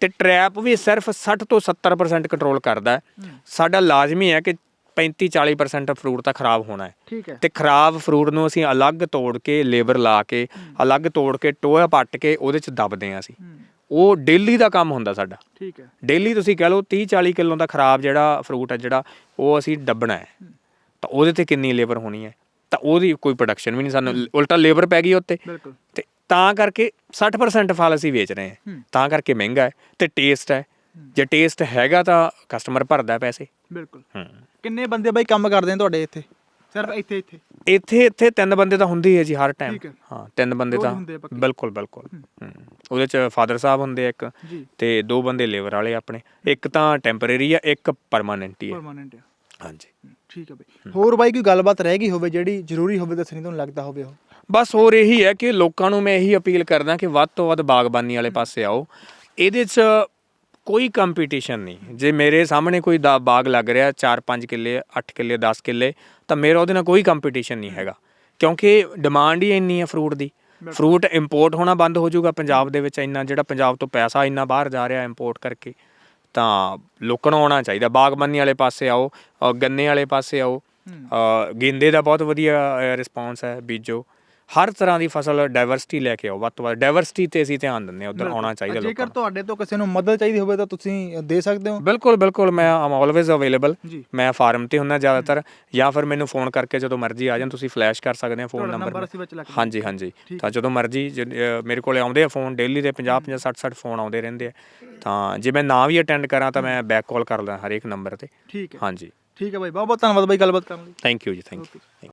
ਤੇ ਟ੍ਰੈਪ ਵੀ ਸਿਰਫ 60 ਤੋਂ 70% ਕੰਟਰੋਲ ਕਰਦਾ। ਸਾਡਾ ਲਾਜ਼ਮੀ ਹੈ ਕਿ 35 40% ਫਰੂਟ ਤਾਂ ਖਰਾਬ ਹੋਣਾ ਹੈ। ਠੀਕ ਹੈ। ਤੇ ਖਰਾਬ ਫਰੂਟ ਨੂੰ ਅਸੀਂ ਅਲੱਗ ਤੋੜ ਕੇ ਲੇਬਰ ਲਾ ਕੇ ਅਲੱਗ ਤੋੜ ਕੇ ਟੋਇਆ ਪੱਟ ਕੇ ਉਹਦੇ ਚ ਦੱਬਦੇ ਹਾਂ ਅਸੀਂ। ਉਹ ਡੇਲੀ ਦਾ ਕੰਮ ਹੁੰਦਾ ਸਾਡਾ। ਠੀਕ ਹੈ। ਡੇਲੀ ਤੁਸੀਂ ਕਹਿ ਲਓ 30 40 ਕਿਲੋ ਦਾ ਖਰਾਬ ਜਿਹੜਾ ਫਰੂਟ ਹੈ ਜਿਹੜਾ ਉਹ ਅਸੀਂ ਦੱਬਣਾ ਹੈ। ਤਾਂ ਉਹਦੇ ਤੇ ਕਿੰਨੀ ਲੇਬਰ ਹੋਣੀ ਹੈ? ਤਾਂ ਉਹਦੀ ਕੋਈ ਪ੍ਰੋਡਕਸ਼ਨ ਵੀ ਨਹੀਂ ਸਾਨੂੰ ਉਲਟਾ ਲੇਬਰ ਪੈ ਗਈ ਉੱਤੇ। ਬਿਲਕੁਲ। ਤੇ ਤਾਂ ਕਰਕੇ 60% ਫਲ ਅਸੀਂ ਵੇਚ ਰਹੇ ਹਾਂ। ਤਾਂ ਕਰਕੇ ਮਹਿੰਗਾ ਹੈ ਤੇ ਟੇਸਟ ਹੈ। ਜੇ ਟੇਸਟ ਹੈਗਾ ਤਾਂ ਕਸਟਮਰ ਭਰਦਾ ਪੈਸੇ। ਬਿਲਕੁਲ। ਹੂੰ। ਕਿੰਨੇ ਬੰਦੇ ਬਾਈ ਕੰਮ ਕਰਦੇ ਨੇ ਤੁਹਾਡੇ ਇੱਥੇ? ਸਿਰਫ ਇੱਥੇ ਇੱਥੇ? ਇੱਥੇ ਇੱਥੇ ਤਿੰਨ ਬੰਦੇ ਤਾਂ ਹੁੰਦੇ ਹੀ ਹੈ ਜੀ ਹਰ ਟਾਈਮ ਠੀਕ ਹੈ। ਹਾਂ ਤਿੰਨ ਬੰਦੇ ਤਾਂ ਹੁੰਦੇ ਆ ਪੱਕੇ। ਬਿਲਕੁਲ ਬਿਲਕੁਲ। ਹੂੰ। ਉਹਦੇ ਚ ਫਾਦਰ ਸਾਹਿਬ ਹੁੰਦੇ ਆ ਇੱਕ ਜੀ। ਤੇ ਦੋ ਬੰਦੇ ਲੇਬਰ ਵਾਲੇ ਆਪਣੇ। ਇੱਕ ਤਾਂ ਟੈਂਪਰੇਰੀ ਆ ਇੱਕ ਪਰਮਾਨੈਂਟ ਹੀ ਹੈ ਪਰਮਾਨੈਂਟ ਆ। ਹਾਂਜੀ। ਠੀਕ ਹੈ ਬਾਈ। ਹੋਰ ਬਾਈ ਕੋਈ ਗੱਲਬਾਤ ਰਹਿ ਗਈ ਹੋਵੇ ਜਿਹੜੀ ਜ਼ਰੂਰੀ ਹੋਵੇ ਦੱਸਣੀ ਤੁਹਾਨੂੰ ਲੱਗਦਾ ਹੋਵੇ ਉਹ? ਬਸ ਹੋਰ ਇਹੀ ਹੈ ਕਿ ਲੋਕਾਂ ਨੂੰ ਮੈਂ ਇਹੀ ਅਪੀਲ ਕਰਦਾ ਕਿ ਵੱਧ ਤੋਂ ਵੱਧ ਬਾਗਬਾਨੀ ਵਾਲੇ ਪਾਸੇ ਆਓ। ਇਹਦੇ 'ਚ ਕੋਈ ਕੰਪੀਟੀਸ਼ਨ ਨਹੀਂ। ਜੇ ਮੇਰੇ ਸਾਹਮਣੇ ਕੋਈ ਦਾ ਬਾਗ ਲੱਗ ਰਿਹਾ 4-5 ਕਿੱਲੇ 8 ਕਿੱਲੇ 10 ਕਿੱਲੇ ਤਾਂ ਮੇਰਾ ਉਹਦੇ ਨਾਲ ਕੋਈ ਕੰਪੀਟੀਸ਼ਨ ਨਹੀਂ ਹੈਗਾ। ਕਿਉਂਕਿ ਡਿਮਾਂਡ ਹੀ ਇੰਨੀ ਹੈ ਫਰੂਟ ਦੀ। ਫਰੂਟ ਇੰਪੋਰਟ ਹੋਣਾ ਬੰਦ ਹੋ ਜਾਊਗਾ ਪੰਜਾਬ ਦੇ ਵਿੱਚ ਇੰਨਾ ਜਿਹੜਾ ਪੰਜਾਬ ਤੋਂ ਪੈਸਾ ਇੰਨਾ ਬਾਹਰ ਜਾ ਰਿਹਾ ਇੰਪੋਰਟ ਕਰਕੇ। ਤਾਂ ਲੋਕਾਂ ਨੂੰ ਆਉਣਾ ਚਾਹੀਦਾ। ਬਾਗਬਾਨੀ ਵਾਲੇ ਪਾਸੇ ਆਓ ਗੰਨੇ ਵਾਲੇ ਪਾਸੇ ਆਓ। ਗੇਂਦੇ ਦਾ ਬਹੁਤ ਵਧੀਆ ਰਿਸਪਾਂਸ ਹੈ ਬੀਜੋ। ਹਰ ਤਰ੍ਹਾਂ ਦੀ ਫਸਲ ਡਾਈਵਰਸਿਟੀ ਲੈ ਕੇ ਆਓ ਵੱਧ ਤੋਂ ਵੱਧ ਡਾਈਵਰਸਿਟੀ ਤੇ ਅਸੀਂ ਧਿਆਨ ਦਿੰਦੇ ਹਾਂ ਉਧਰ ਆਉਣਾ ਚਾਹੀਦਾ ਲੋਕਾਂ ਜੇਕਰ ਤੁਹਾਡੇ ਤੋਂ ਕਿਸੇ ਨੂੰ ਮਦਦ ਚਾਹੀਦੀ ਹੋਵੇ ਤਾਂ ਤੁਸੀਂ ਦੇ ਸਕਦੇ ਹੋ। ਬਿਲਕੁਲ ਬਿਲਕੁਲ ਮੈਂ ਆਮ ਆਲਵੇਜ਼ ਅਵੇਲੇਬਲ। ਮੈਂ ਫਾਰਮ ਤੇ ਹੁੰਨਾ ਜ਼ਿਆਦਾਤਰ ਜਾਂ ਫਿਰ ਮੈਨੂੰ ਫੋਨ ਕਰਕੇ ਜਦੋਂ ਮਰਜ਼ੀ ਆ ਜਾਣ ਤੁਸੀਂ ਫਲੈਸ਼ ਕਰ ਸਕਦੇ ਹੋ ਫੋਨ ਨੰਬਰ ਹਾਂਜੀ ਹਾਂਜੀ। ਤਾਂ ਜਦੋਂ ਮਰਜ਼ੀ ਮੇਰੇ ਕੋਲੇ ਆਉਂਦੇ ਆ ਫੋਨ ਡੇਲੀ ਦੇ 50 50 60 60 ਫੋਨ ਆਉਂਦੇ ਰਹਿੰਦੇ ਆ। ਤਾਂ ਜੇ ਮੈਂ ਨਾ ਵੀ ਅਟੈਂਡ ਕਰਾਂ ਤਾਂ ਮੈਂ ਬੈਕ ਕਾਲ ਕਰ ਲਾਂ ਹਰੇਕ ਨੰਬਰ ਤੇ। ਠੀਕ ਹੈ। ਹਾਂਜੀ। ਠੀਕ ਹੈ ਬਾਈ ਬਹੁਤ ਬਹੁਤ ਧੰਨਵਾਦ ਬਾਈ ਗੱਲਬਾਤ ਕਰਨ ਲਈ। ਥੈਂਕ ਯੂ ਜੀ ਥੈਂਕ ਯੂ